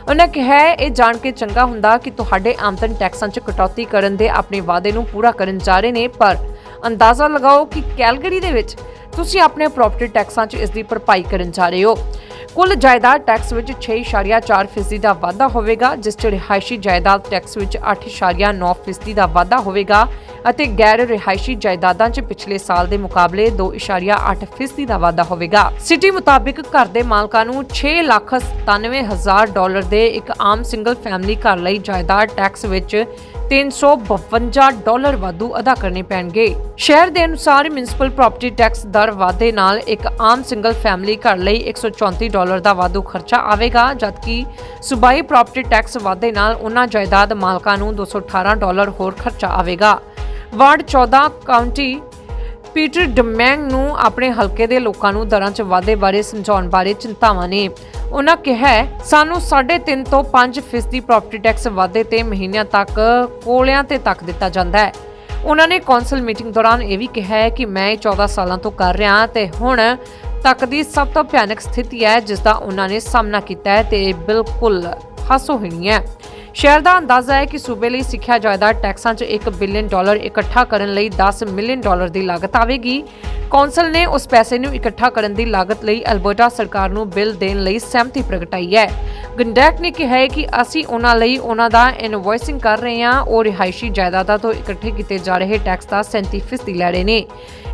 ਉਹਨਾਂ ਕਿਹਾ ਇਹ ਜਾਣ ਕੇ ਚੰਗਾ ਹੁੰਦਾ ਕਿ ਤੁਹਾਡੇ ਆਮਦਨ ਟੈਕਸਾਂ 'ਚ ਕਟੌਤੀ ਕਰਨ ਦੇ ਆਪਣੇ ਵਾਅਦੇ ਨੂੰ ਪੂਰਾ ਕਰਨ ਜਾ ਰਹੇ ਨੇ, ਪਰ ਅੰਦਾਜ਼ਾ ਲਗਾਓ ਕਿ ਕੈਲਗਰੀ ਦੇ ਵਿੱਚ ਤੁਸੀਂ ਆਪਣੇ ਪ੍ਰਾਪਰਟੀ ਟੈਕਸਾਂ 'ਚ ਇਸ ਦੀ ਭਰਪਾਈ ਕਰਨ ਜਾ ਰਹੇ ਹੋ। ਕੁੱਲ ਜਾਇਦਾਦ ਟੈਕਸ ਵਿੱਚ 6.4% ਦਾ ਵਾਧਾ ਹੋਵੇਗਾ ਜਿਸ 'ਚ ਰਿਹਾਇਸ਼ੀ ਜਾਇਦਾਦ ਟੈਕਸ ਵਿੱਚ 8.9% ਦਾ ਵਾਧਾ ਹੋਵੇਗਾ ਅਤੇ ਗੈਰ ਰਿਹਾਇਸ਼ੀ ਜਾਇਦਾਦਾਂ 'ਚ ਪਿਛਲੇ ਸਾਲ ਦੇ ਮੁਕਾਬਲੇ 2.8% ਦਾ ਵਾਧਾ ਹੋਵੇਗਾ। ਸਿਟੀ ਮੁਤਾਬਿਕ ਘਰ ਦੇ ਮਾਲਕਾਂ ਨੂੰ 6,97,000 ਡਾਲਰ ਦੇ ਇੱਕ ਆਮ ਸਿੰਗਲ ਫੈਮਿਲੀ ਘਰ ਲਈ ਜਾਇਦਾਦ ਟੈਕਸ ਵਿੱਚ 352 ਡਾਲਰ ਵਾਧੂ ਅਦਾ ਕਰਨੇ ਪੈਣਗੇ। ਸ਼ਹਿਰ ਦੇ ਅਨੁਸਾਰ ਮਿਊਨਿਸਪਲ ਪ੍ਰਾਪਰਟੀ ਟੈਕਸ ਦਰ ਵਾਧੇ ਨਾਲ ਇੱਕ ਆਮ ਸਿੰਗਲ ਫੈਮਿਲੀ ਘਰ ਲਈ 134 ਡਾਲਰ ਦਾ ਵਾਧੂ ਖਰਚਾ ਆਵੇਗਾ, ਜਦਕਿ ਸੂਬਾਈ ਪ੍ਰਾਪਰਟੀ ਟੈਕਸ ਵਾਧੇ ਨਾਲ ਉਹਨਾਂ ਜਾਇਦਾਦ ਮਾਲਕਾਂ ਨੂੰ 218 ਡਾਲਰ ਹੋਰ ਖਰਚਾ ਆਵੇਗਾ। ਵਾਰਡ 14 ਕਾਉਂਟੀ ਪੀਟਰ ਡਮੈਂਗ ਨੂੰ ਆਪਣੇ ਹਲਕੇ ਦੇ ਲੋਕਾਂ ਨੂੰ ਦਰਾਂ 'ਚ ਵਾਧੇ ਬਾਰੇ ਸਮਝਾਉਣ ਬਾਰੇ ਚਿੰਤਾਵਾਂ ਨੇ। ਉਹਨਾਂ ਕਿਹਾ ਸਾਨੂੰ 3.5 ਤੋਂ 5 ਫੀਸਦੀ ਪ੍ਰਾਪਰਟੀ ਟੈਕਸ ਵਾਧੇ ਤੇ ਮਹੀਨਿਆਂ ਤੱਕ ਕੋਲਿਆਂ ਤੇ ਤੱਕ ਦਿੱਤਾ ਜਾਂਦਾ ਹੈ। ਉਹਨਾਂ ਨੇ ਕੌਂਸਲ ਮੀਟਿੰਗ ਦੌਰਾਨ ਇਹ ਵੀ ਕਿਹਾ ਹੈ ਕਿ ਮੈਂ ਇਹ 14 ਸਾਲਾਂ ਤੋਂ ਕਰ ਰਿਹਾ ਤੇ ਹੁਣ ਤੱਕ ਦੀ ਸਭ ਤੋਂ ਭਿਆਨਕ ਸਥਿਤੀ ਹੈ ਜਿਸ ਦਾ ਉਹਨਾਂ ਨੇ ਸਾਹਮਣਾ ਕੀਤਾ ਹੈ ਤੇ ਇਹ ਬਿਲਕੁਲ ਹਾਸੋਹੀਣੀ ਹੈ। ਸ਼ਹਿਰ ਦਾ ਅੰਦਾਜ਼ਾ ਹੈ ਕਿ ਸੂਬੇ ਲਈ ਸਿੱਖਿਆ ਜਾਇਦਾਦ ਟੈਕਸਾਂ 'ਚ 1 ਬਿਲੀਅਨ ਡਾਲਰ ਇਕੱਠਾ ਕਰਨ ਲਈ 10 ਮਿਲੀਅਨ ਡਾਲਰ ਦੀ ਲਾਗਤ ਆਵੇਗੀ। ਕੌਂਸਲ ਨੇ ਉਸ ਪੈਸੇ ਨੂੰ ਇਕੱਠਾ ਕਰਨ ਦੀ ਲਾਗਤ ਲਈ ਅਲਬਰਟਾ ਸਰਕਾਰ ਨੂੰ ਬਿੱਲ ਦੇਣ ਲਈ ਸਹਿਮਤੀ ਪ੍ਰਗਟਾਈ ਹੈ। ਗੰਡੈਕ ਨੇ ਕਿਹਾ ਹੈ ਕਿ ਅਸੀਂ ਉਹਨਾਂ ਲਈ ਉਹਨਾਂ ਦਾ ਇਨਵੋਇਸਿੰਗ ਕਰ ਰਹੇ ਹਾਂ। ਉਹ ਰਿਹਾਇਸ਼ੀ ਜਾਇਦਾਦਾਂ ਤੋਂ ਇਕੱਠੇ ਕੀਤੇ ਜਾ ਰਹੇ ਟੈਕਸ ਦਾ 37% ਲੈ ਰਹੇ ਨੇ।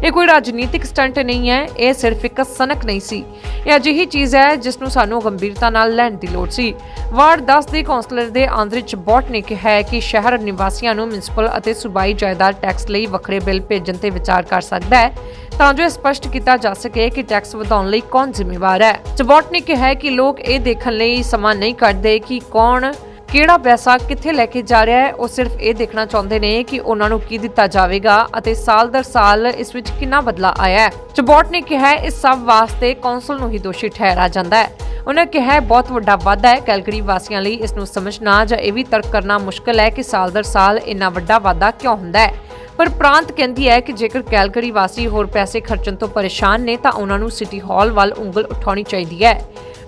ਇਹ ਕੋਈ ਰਾਜਨੀਤਿਕ ਸਟੰਟ ਨਹੀਂ ਹੈ, ਇਹ ਸਿਰਫ ਇੱਕ ਸਨਕ ਨਹੀਂ ਸੀ। ਇਹ ਅਜਿਹੀ ਚੀਜ਼ ਹੈ ਜਿਸ ਨੂੰ ਸਾਨੂੰ ਗੰਭੀਰਤਾ ਨਾਲ ਲੈਣ ਦੀ ਲੋੜ ਸੀ। ਵਾਰਡ 10 ਦੇ ਕੌਂਸਲਰ ਦੇ ਆਂਦਰਿਚ ਬੋਟ ਨੇ ਕਿਹਾ ਹੈ ਕਿ ਸ਼ਹਿਰ ਨਿਵਾਸੀਆਂ ਨੂੰ ਮਿਊਨਿਸਪਲ ਅਤੇ ਸੂਬਾਈ ਜਾਇਦਾਦ ਟੈਕਸ ਲਈ ਵੱਖਰੇ ਬਿੱਲ ਭੇਜਣ ਤੇ ਵਿਚਾਰ ਕਰ ਸਕਦਾ ਹੈ। ਤਾਂ ਜੋ ਇਹ ਸਪਸ਼ਟ ਕੀਤਾ ਜਾ ਸਕੇ ਕਿ ਟੈਕਸ ਵਧਾਉਣ ਲਈ ਕੌਣ ਜ਼ਿੰਮੇਵਾਰ ਹੈ। ਚਬੋਟ ਨੇ ਕਿਹਾ ਹੈ ਕਿ ਲੋਕ ਇਹ ਦੇਖਣ ਲਈ ਸਮਾਂ ਨਹੀਂ ਕੱਢਦੇ ਕਿ ਕੌਣ ਕਿਹੜਾ ਪੈਸਾ ਕਿੱਥੇ ਲੈ ਕੇ ਜਾ ਰਿਹਾ ਹੈ। ਉਹ ਸਿਰਫ ਇਹ ਦੇਖਣਾ ਚਾਹੁੰਦੇ ਨੇ ਕਿ ਉਹਨਾਂ ਨੂੰ ਕੀ ਦਿੱਤਾ ਜਾਵੇਗਾ ਅਤੇ ਸਾਲ ਦਰ ਸਾਲ ਇਸ ਵਿੱਚ ਕਿੰਨਾ ਬਦਲਾ ਆਇਆ ਹੈ। ਚਬੋਟ ਨੇ ਕਿਹਾ ਇਸ ਸਭ ਵਾਸਤੇ ਕੌਂਸਲ ਨੂੰ ਹੀ ਦੋਸ਼ੀ ਠਹਿਰਾ ਜਾਂਦਾ ਹੈ। ਉਹਨਾਂ ਕਿਹਾ ਬਹੁਤ ਵੱਡਾ ਵਾਧਾ ਹੈ। ਕੈਲਗਰੀ ਵਾਸੀਆਂ ਲਈ ਇਸ ਨੂੰ ਸਮਝਣਾ ਜਾਂ ਇਹ ਵੀ ਤਰਕ ਕਰਨਾ ਮੁਸ਼ਕਲ ਹੈ ਕਿ ਸਾਲ ਦਰ ਸਾਲ ਇੰਨਾ ਵੱਡਾ ਵਾਧਾ ਕਿਉਂ ਹੁੰਦਾ ਹੈ। ਪਰ ਪ੍ਰਾਂਤ ਕਹਿੰਦੀ ਹੈ ਕਿ ਜੇਕਰ ਕੈਲਗਰੀ ਵਾਸੀ ਹੋਰ ਪੈਸੇ ਖਰਚਣ ਤੋਂ ਪਰੇਸ਼ਾਨ ਨੇ ਤਾਂ ਉਹਨਾਂ ਨੂੰ ਸਿਟੀ ਹਾਲ ਵੱਲ ਉਂਗਲ ਉਠਾਉਣੀ ਚਾਹੀਦੀ ਹੈ।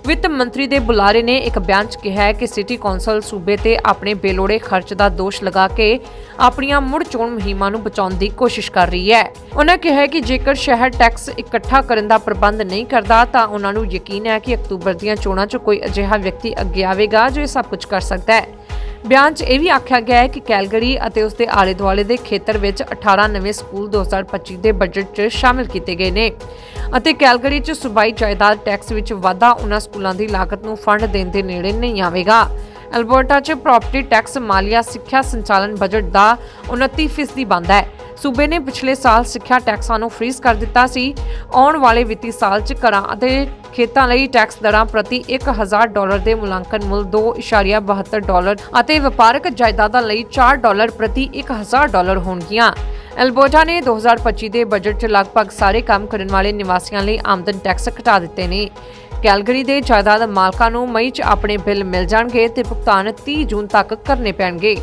ਵਿੱਤ ਮੰਤਰੀ ਦੇ ਬੁਲਾਰੇ ਨੇ ਇੱਕ ਬਿਆਨ 'ਚ ਕਿਹਾ ਕਿ ਸਿਟੀ ਕੌਂਸਲ ਸੂਬੇ ਤੇ ਆਪਣੇ ਬੇਲੋੜੇ ਖਰਚ ਦਾ ਦੋਸ਼ ਲਗਾ ਕੇ ਆਪਣੀਆਂ ਮੁੜ ਚੋਣ ਮੁਹਿੰਮਾਂ ਨੂੰ ਬਚਾਉਣ ਦੀ ਕੋਸ਼ਿਸ਼ ਕਰ ਰਹੀ ਹੈ। ਉਹਨਾਂ ਕਿਹਾ ਕਿ ਜੇਕਰ ਸ਼ਹਿਰ ਟੈਕਸ ਇਕੱਠਾ ਕਰਨ ਦਾ ਪ੍ਰਬੰਧ ਨਹੀਂ ਕਰਦਾ, ਤਾਂ ਉਹਨਾਂ ਨੂੰ ਯਕੀਨ ਹੈ ਕਿ ਅਕਤੂਬਰ ਦੀਆਂ ਚੋਣਾਂ 'ਚ ਕੋਈ ਅਜਿਹਾ ਵਿਅਕਤੀ ਅੱਗੇ ਆਵੇਗਾ ਜੋ ਇਹ ਸਭ ਕੁਝ ਕਰ ਸਕਦਾ ਹੈ। ਬਿਆਨ 'ਚ ਇਹ ਵੀ ਆਖਿਆ ਗਿਆ ਹੈ ਕਿ ਕੈਲਗਰੀ ਅਤੇ ਉਸ ਦੇ ਆਲੇ-ਦੁਆਲੇ ਦੇ ਖੇਤਰ ਵਿੱਚ 18 ਨਵੇਂ ਸਕੂਲ 2025 ਦੇ ਬਜਟ 'ਚ ਸ਼ਾਮਿਲ ਕੀਤੇ ਗਏ ਨੇ ਅਤੇ ਕੈਲਗਰੀ 'ਚ ਸੂਬਾਈ ਜਾਇਦਾਦ ਟੈਕਸ ਵਿੱਚ ਵਾਧਾ ਉਹਨਾਂ ਸਕੂਲਾਂ ਦੀ ਲਾਗਤ ਨੂੰ ਫੰਡ ਦੇਣ ਦੇ ਨੇੜੇ ਨਹੀਂ ਆਵੇਗਾ। ਅਲਬਰਟਾ 'ਚ ਪ੍ਰਾਪਰਟੀ ਟੈਕਸ ਮਾਲੀਆ ਸਿੱਖਿਆ ਸੰਚਾਲਨ ਬਜਟ ਦਾ 29% ਬਣਦਾ ਹੈ। ਸੂਬੇ ਨੇ ਪਿਛਲੇ ਸਾਲ ਸਿੱਖਿਆ ਟੈਕਸਾਂ ਨੂੰ ਫ੍ਰੀਜ਼ ਕਰ ਦਿੱਤਾ ਸੀ। ਆਉਣ ਵਾਲੇ ਵਿੱਤੀ ਸਾਲ 'ਚ ਘਰਾਂ ਅਤੇ ਖੇਤਾਂ ਲਈ ਟੈਕਸ ਦਰਾਂ ਪ੍ਰਤੀ 1000 ਡਾਲਰ ਦੇ ਮੁਲਾਂਕਣ ਮੁੱਲ 2.72 ਡਾਲਰ ਅਤੇ ਵਪਾਰਕ ਜਾਇਦਾਦਾਂ ਲਈ 4 ਡਾਲਰ ਪ੍ਰਤੀ 1000 ਡਾਲਰ ਹੋਣਗੀਆਂ। ਐਲਬਰਟਾ ਨੇ 2025 ਦੇ ਬਜਟ 'ਚ ਲਗਭਗ ਸਾਰੇ ਕੰਮ ਕਰਨ ਵਾਲੇ ਨਿਵਾਸੀਆਂ ਲਈ ਆਮਦਨ ਟੈਕਸ ਘਟਾ ਦਿੱਤੇ ਨੇ। ਕੈਲਗਰੀ ਦੇ ਜਾਇਦਾਦ ਮਾਲਕਾਂ ਨੂੰ ਮਈ 'ਚ ਆਪਣੇ ਬਿੱਲ ਮਿਲ ਜਾਣਗੇ ਤੇ ਭੁਗਤਾਨ 30 ਜੂਨ ਤੱਕ ਕਰਨੇ ਪੈਣਗੇ।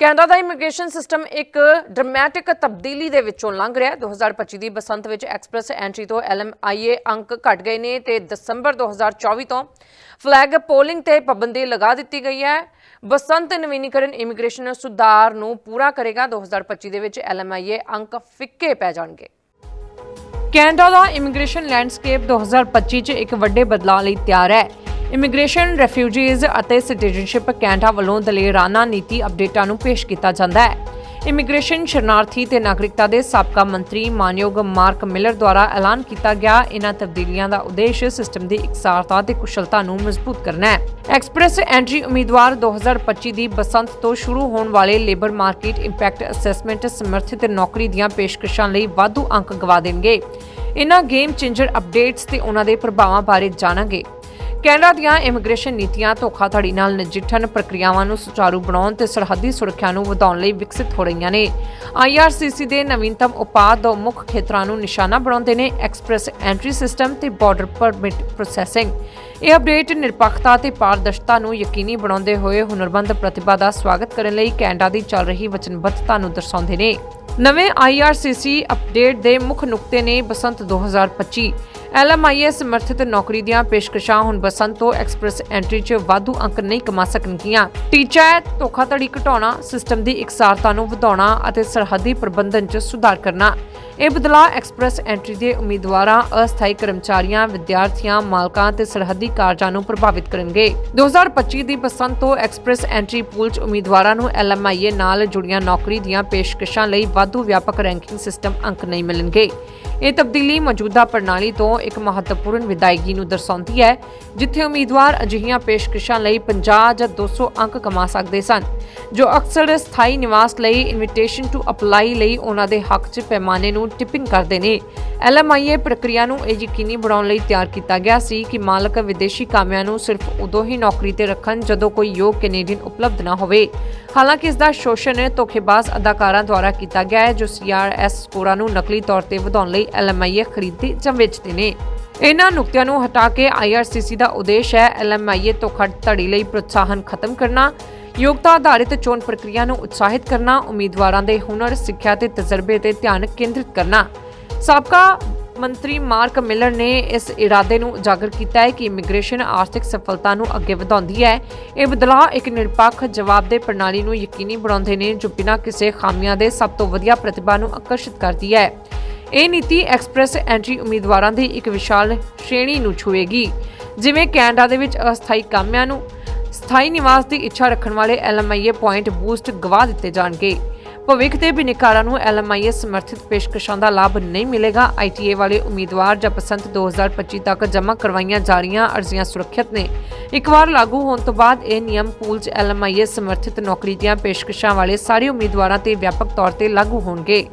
ਕੈਨੇਡਾ ਦਾ ਇਮੀਗ੍ਰੇਸ਼ਨ ਸਿਸਟਮ ਇੱਕ ਡਰਾਮੈਟਿਕ ਤਬਦੀਲੀ ਦੇ ਵਿੱਚੋਂ ਲੰਘ ਰਿਹਾ ਹੈ। 2025 ਦੀ ਬਸੰਤ ਵਿੱਚ ਐਕਸਪ੍ਰੈਸ ਐਂਟਰੀ ਤੋਂ ਐਲਐਮਆਈਏ ਅੰਕ ਘਟ ਗਏ ਨੇ ਤੇ ਦਸੰਬਰ 2024 ਤੋਂ ਫਲੈਗ ਪੋਲਿੰਗ ਤੇ ਪਾਬੰਦੀ ਲਗਾ ਦਿੱਤੀ ਗਈ ਹੈ। ਬਸੰਤ ਨਵੀਨੀਕਰਨ ਇਮੀਗ੍ਰੇਸ਼ਨ ਸੁਧਾਰ ਨੂੰ ਪੂਰਾ ਕਰੇਗਾ। 2025 ਦੇ ਵਿੱਚ ਐਲਐਮਆਈਏ ਅੰਕ ਫਿੱਕੇ ਪੈ ਜਾਣਗੇ। ਕੈਨੇਡਾ ਦਾ ਇਮੀਗ੍ਰੇਸ਼ਨ ਲੈਂਡਸਕੇਪ 2025 ਚ ਇੱਕ ਵੱਡੇ ਬਦਲਾਅ ਲਈ ਤਿਆਰ ਹੈ। ਇਮੀਗ੍ਰੇਸ਼ਨ, ਰੈਫਿਊਜੀਜ਼ ਅਤੇ ਸਿਟੀਜ਼ਨਸ਼ਿਪ ਕੈਨੇਡਾ ਵੱਲੋਂ ਦਲੇਰਾਨਾ ਨੀਤੀ ਅਪਡੇਟਾਂ ਨੂੰ ਪੇਸ਼ ਕੀਤਾ ਜਾਂਦਾ ਹੈ। ਇਮੀਗ੍ਰੇਸ਼ਨ ਸ਼ਰਨਾਰਥੀ ਤੇ ਨਾਗਰਿਕਤਾ ਦੇ ਸਾਬਕਾ ਮੰਤਰੀ ਮਾਨਯੋਗ ਮਾਰਕ ਮਿਲਰ ਦੁਆਰਾ ਐਲਾਨ ਕੀਤਾ ਗਿਆ ਇਹਨਾਂ ਤਬਦੀਲੀਆਂ ਦਾ ਉਦੇਸ਼ ਸਿਸਟਮ ਦੀ ਇਕਸਾਰਤਾ ਤੇ ਕੁਸ਼ਲਤਾ ਨੂੰ ਮਜ਼ਬੂਤ ਕਰਨਾ ਹੈ। ਐਕਸਪ੍ਰੈਸ ਐਂਟਰੀ ਉਮੀਦਵਾਰ 2025 ਦੀ ਬਸੰਤ ਤੋਂ ਸ਼ੁਰੂ ਹੋਣ ਵਾਲੇ ਲੇਬਰ ਮਾਰਕੀਟ ਇੰਪੈਕਟ ਅਸੈਸਮੈਂਟ ਸਮਰਥਿਤ ਨੌਕਰੀ ਦੀਆਂ ਪੇਸ਼ਕਸ਼ਾਂ ਲਈ ਵਾਧੂ ਅੰਕ ਗਵਾ ਦੇਣਗੇ। ਇਹਨਾਂ ਗੇਮ ਚੇਂਜਰ ਅਪਡੇਟਸ ਤੇ ਉਹਨਾਂ ਦੇ ਪ੍ਰਭਾਵਾਂ ਬਾਰੇ ਜਾਣਾਂਗੇ। ਕੈਨੇਡਾ ਦੀਆਂ ਇਮੀਗ੍ਰੇਸ਼ਨ ਨੀਤੀਆਂ ਧੋਖਾਧੜੀ ਨਾਲ ਨਜਿੱਠਣ ਪ੍ਰਕਿਰਿਆਵਾਂ ਨੂੰ ਸੁਚਾਰੂ ਬਣਾਉਣ ਤੇ ਸਰਹੱਦੀ ਸੁਰੱਖਿਆ ਨੂੰ ਵਧਾਉਣ ਲਈ ਵਿਕਸਿਤ ਹੋ ਰਹੀਆਂ ਨੇ। IRCC ਦੇ ਨਵੀਨਤਮ ਉਪਾਅ ਦੋ ਮੁੱਖ ਖੇਤਰਾਂ ਨੂੰ ਨਿਸ਼ਾਨਾ ਬਣਾਉਂਦੇ ਨੇ ਐਕਸਪ੍ਰੈਸ ਐਂਟਰੀ ਸਿਸਟਮ ਤੇ ਬਾਰਡਰ ਪਰਮਿਟ ਪ੍ਰੋਸੈਸਿੰਗ। ਇਹ ਅਪਡੇਟ ਨਿਰਪੱਖਤਾ ਤੇ ਪਾਰਦਰਸ਼ਤਾ ਨੂੰ ਯਕੀਨੀ ਬਣਾਉਂਦੇ ਹੋਏ ਹੁਨਰਮੰਦ ਪ੍ਰਤਿਭਾ ਦਾ ਸਵਾਗਤ ਕਰਨ ਲਈ ਕੈਨੇਡਾ ਦੀ ਚੱਲ ਰਹੀ ਵਚਨਬੱਧਤਾ ਨੂੰ ਦਰਸਾਉਂਦੇ ਨੇ। ਨਵੇਂ IRCC ਅਪਡੇਟ ਦੇ ਮੁੱਖ ਨੁਕਤੇ ਨੇ ਬਸੰਤ 2025 LMIA ਸਮਰਥਿਤ ਨੌਕਰੀ ਦੀਆਂ ਪੇਸ਼ਕਸ਼ਾਂ ਹੁਣ ਬਸੰਤ ਤੋਂ ਐਕਸਪ੍ਰੈਸ ਐਂਟਰੀ 'ਚ ਵਾਧੂ ਅੰਕ ਨਹੀਂ ਕਮਾ ਸਕਣਗੀਆਂ। ਟੀਚਾ ਹੈ, ਧੋਖਾਧੜੀ ਘਟਾਉਣਾ, ਸਿਸਟਮ ਦੀ ਇਕਸਾਰਤਾ ਨੂੰ ਵਧਾਉਣਾ ਅਤੇ ਸਰਹੱਦੀ ਪ੍ਰਬੰਧਨ 'ਚ ਸੁਧਾਰ ਕਰਨਾ। ਇਹ ਬਦਲਾਅ ਐਕਸਪ੍ਰੈਸ ਐਂਟਰੀ ਦੇ ਉਮੀਦਵਾਰਾਂ, ਅਸਥਾਈ ਕਰਮਚਾਰੀਆਂ, ਵਿਦਿਆਰਥੀਆਂ, ਮਾਲਕਾਂ ਤੇ ਸਰਹੱਦੀ ਕਾਰਜਾਂ ਨੂੰ ਪ੍ਰਭਾਵਿਤ ਕਰਨਗੇ। 2025 ਦੀ ਬਸੰਤ ਤੋਂ ਐਕਸਪ੍ਰੈਸ ਐਂਟਰੀ ਪੂਲ 'ਚ ਉਮੀਦਵਾਰਾਂ ਨੂੰ LMIA ਨਾਲ ਜੁੜੀਆਂ ਨੌਕਰੀ ਦੀਆਂ ਪੇਸ਼ਕਸ਼ਾਂ ਲਈ ਵਾਧੂ ਵਿਆਪਕ ਰੈਂਕਿੰਗ ਸਿਸਟਮ ਅੰਕ ਨਹੀਂ ਮਿਲਣਗੇ। ਇਹ ਤਬਦੀਲੀ ਮੌਜੂਦਾ ਪ੍ਰਣਾਲੀ ਤੋਂ ਇੱਕ ਮਹੱਤਵਪੂਰਨ ਵਿਦਾਇਗੀ ਨੂੰ ਦਰਸਾਉਂਦੀ ਹੈ, ਜਿੱਥੇ ਉਮੀਦਵਾਰ ਅਜਿਹੀਆਂ ਪੇਸ਼ਕਸ਼ਾਂ ਲਈ 50 ਜਾਂ 200 ਅੰਕ ਕਮਾ ਸਕਦੇ ਸਨ, ਜੋ ਅਕਸਰ ਸਥਾਈ ਨਿਵਾਸ ਲਈ ਇਨਵੀਟੇਸ਼ਨ ਟੂ ਅਪਲਾਈ ਲਈ ਉਹਨਾਂ ਦੇ ਹੱਕ 'ਚ ਪੈਮਾਨੇ ਨੂੰ ਟਿਪਿੰਗ ਕਰਦੇ ਨੇ। LMIA ਪ੍ਰਕਿਰਿਆ ਨੂੰ ਇਹ ਯਕੀਨੀ ਬਣਾਉਣ ਲਈ ਤਿਆਰ ਕੀਤਾ ਗਿਆ ਸੀ ਕਿ ਮਾਲਕ ਵਿਦੇਸ਼ੀ ਕਾਮਿਆਂ ਨੂੰ ਸਿਰਫ ਉਦੋਂ ਹੀ ਨੌਕਰੀ ਤੇ ਰੱਖਣ ਜਦੋਂ ਕੋਈ ਯੋਗ ਕੈਨੇਡੀਅਨ ਉਪਲਬਧ ਨਾ ਹੋਵੇ। ਹਾਲਾਂਕਿ ਇਸ ਦਾ ਸ਼ੋਸ਼ਣ ਧੋਖੇਬਾਜ਼ ਅਦਾਕਾਰਾਂ ਦੁਆਰਾ ਕੀਤਾ ਗਿਆ ਹੈ, ਜੋ ਸੀਆਰਐਸ ਸਕੋਰਾਂ ਨੂੰ ਨਕਲੀ ਤੌਰ ਤੇ ਵਧਾਉਣ ਲਈ ਐਲਐਮਆਈਏ ਖਰੀਦਦੇ ਜਾਂ ਵੇਚਦੇ ਨੇ। ਇਹਨਾਂ ਨੁਕਤਿਆਂ ਨੂੰ ਹਟਾ ਕੇ ਆਈਆਰਸੀਸੀ ਦਾ ਉਦੇਸ਼ ਹੈ ਐਲਐਮਆਈਏ ਧੋਖਾਧੜੀ ਲਈ ਪ੍ਰੋਤਸਾਹਨ ਖਤਮ ਕਰਨਾ, ਯੋਗਤਾ ਆਧਾਰਿਤ ਚੋਣ ਪ੍ਰਕਿਰਿਆ ਨੂੰ ਉਤਸ਼ਾਹਿਤ ਕਰਨਾ, ਉਮੀਦਵਾਰਾਂ ਦੇ ਹੁਨਰ, ਸਿੱਖਿਆ ਤੇ ਤਜਰਬੇ ਤੇ ਧਿਆਨ ਕੇਂਦਰਿਤ ਕਰਨਾ। ਸਾਬਕਾ ਮੰਤਰੀ ਮਾਰਕ ਮਿਲਰ ਨੇ ਇਸ ਇਰਾਦੇ ਨੂੰ ਉਜਾਗਰ ਕੀਤਾ ਹੈ ਕਿ ਇਮੀਗ੍ਰੇਸ਼ਨ ਆਰਥਿਕ ਸਫਲਤਾ ਨੂੰ ਅੱਗੇ ਵਧਾਉਂਦੀ ਹੈ। ਇਹ ਬਦਲਾਅ ਇੱਕ ਨਿਰਪੱਖ, ਜਵਾਬਦੇਹ ਪ੍ਰਣਾਲੀ ਨੂੰ ਯਕੀਨੀ ਬਣਾਉਂਦੇ ਨੇ ਜੋ ਬਿਨਾਂ ਕਿਸੇ ਖਾਮੀਆਂ ਦੇ ਸਭ ਤੋਂ ਵਧੀਆ ਪ੍ਰਤਿਭਾ ਨੂੰ ਆਕਰਸ਼ਿਤ ਕਰਦੀ ਹੈ। ਇਹ ਨੀਤੀ ਐਕਸਪ੍ਰੈਸ ਐਂਟਰੀ ਉਮੀਦਵਾਰਾਂ ਦੀ ਇੱਕ ਵਿਸ਼ਾਲ ਸ਼੍ਰੇਣੀ ਨੂੰ ਛੂਏਗੀ, ਜਿਵੇਂ ਕੈਨੇਡਾ ਦੇ ਵਿੱਚ ਅਸਥਾਈ ਕਾਮਿਆਂ ਨੂੰ ਸਥਾਈ ਨਿਵਾਸ ਦੀ ਇੱਛਾ ਰੱਖਣ ਵਾਲੇ ਐਲਐਮਆਈਏ ਪੁਆਇੰਟ ਬੂਸਟ ਗਵਾ ਦਿੱਤੇ ਜਾਣਗੇ। ਭਵਿੱਖ ਦੇ ਬਿਨੇਕਾਰਾਂ ਨੂੰ ਐਲਐਮਆਈਏ ਸਮਰਥਿਤ ਪੇਸ਼ਕਸ਼ਾਂ ਦਾ ਲਾਭ ਨਹੀਂ ਮਿਲੇਗਾ। ਆਈਟੀਏ ਵਾਲੇ ਉਮੀਦਵਾਰ ਜਾਂ ਬਸੰਤ 2025 ਤੱਕ ਜਮ੍ਹਾਂ ਕਰਵਾਈਆਂ ਜਾ ਰਹੀਆਂ ਅਰਜ਼ੀਆਂ ਸੁਰੱਖਿਅਤ ਨੇ। ਇੱਕ ਵਾਰ ਲਾਗੂ ਹੋਣ ਤੋਂ ਬਾਅਦ ਇਹ ਨਿਯਮ ਪੂਲ 'ਚ ਐਲਐਮਆਈਏ ਸਮਰਥਿਤ ਨੌਕਰੀ ਦੀਆਂ ਪੇਸ਼ਕਸ਼ਾਂ ਵਾਲੇ ਸਾਰੇ ਉਮੀਦਵਾਰਾਂ ਤੇ ਵਿਆਪਕ ਤੌਰ ਤੇ ਲਾਗੂ ਹੋਣਗੇ।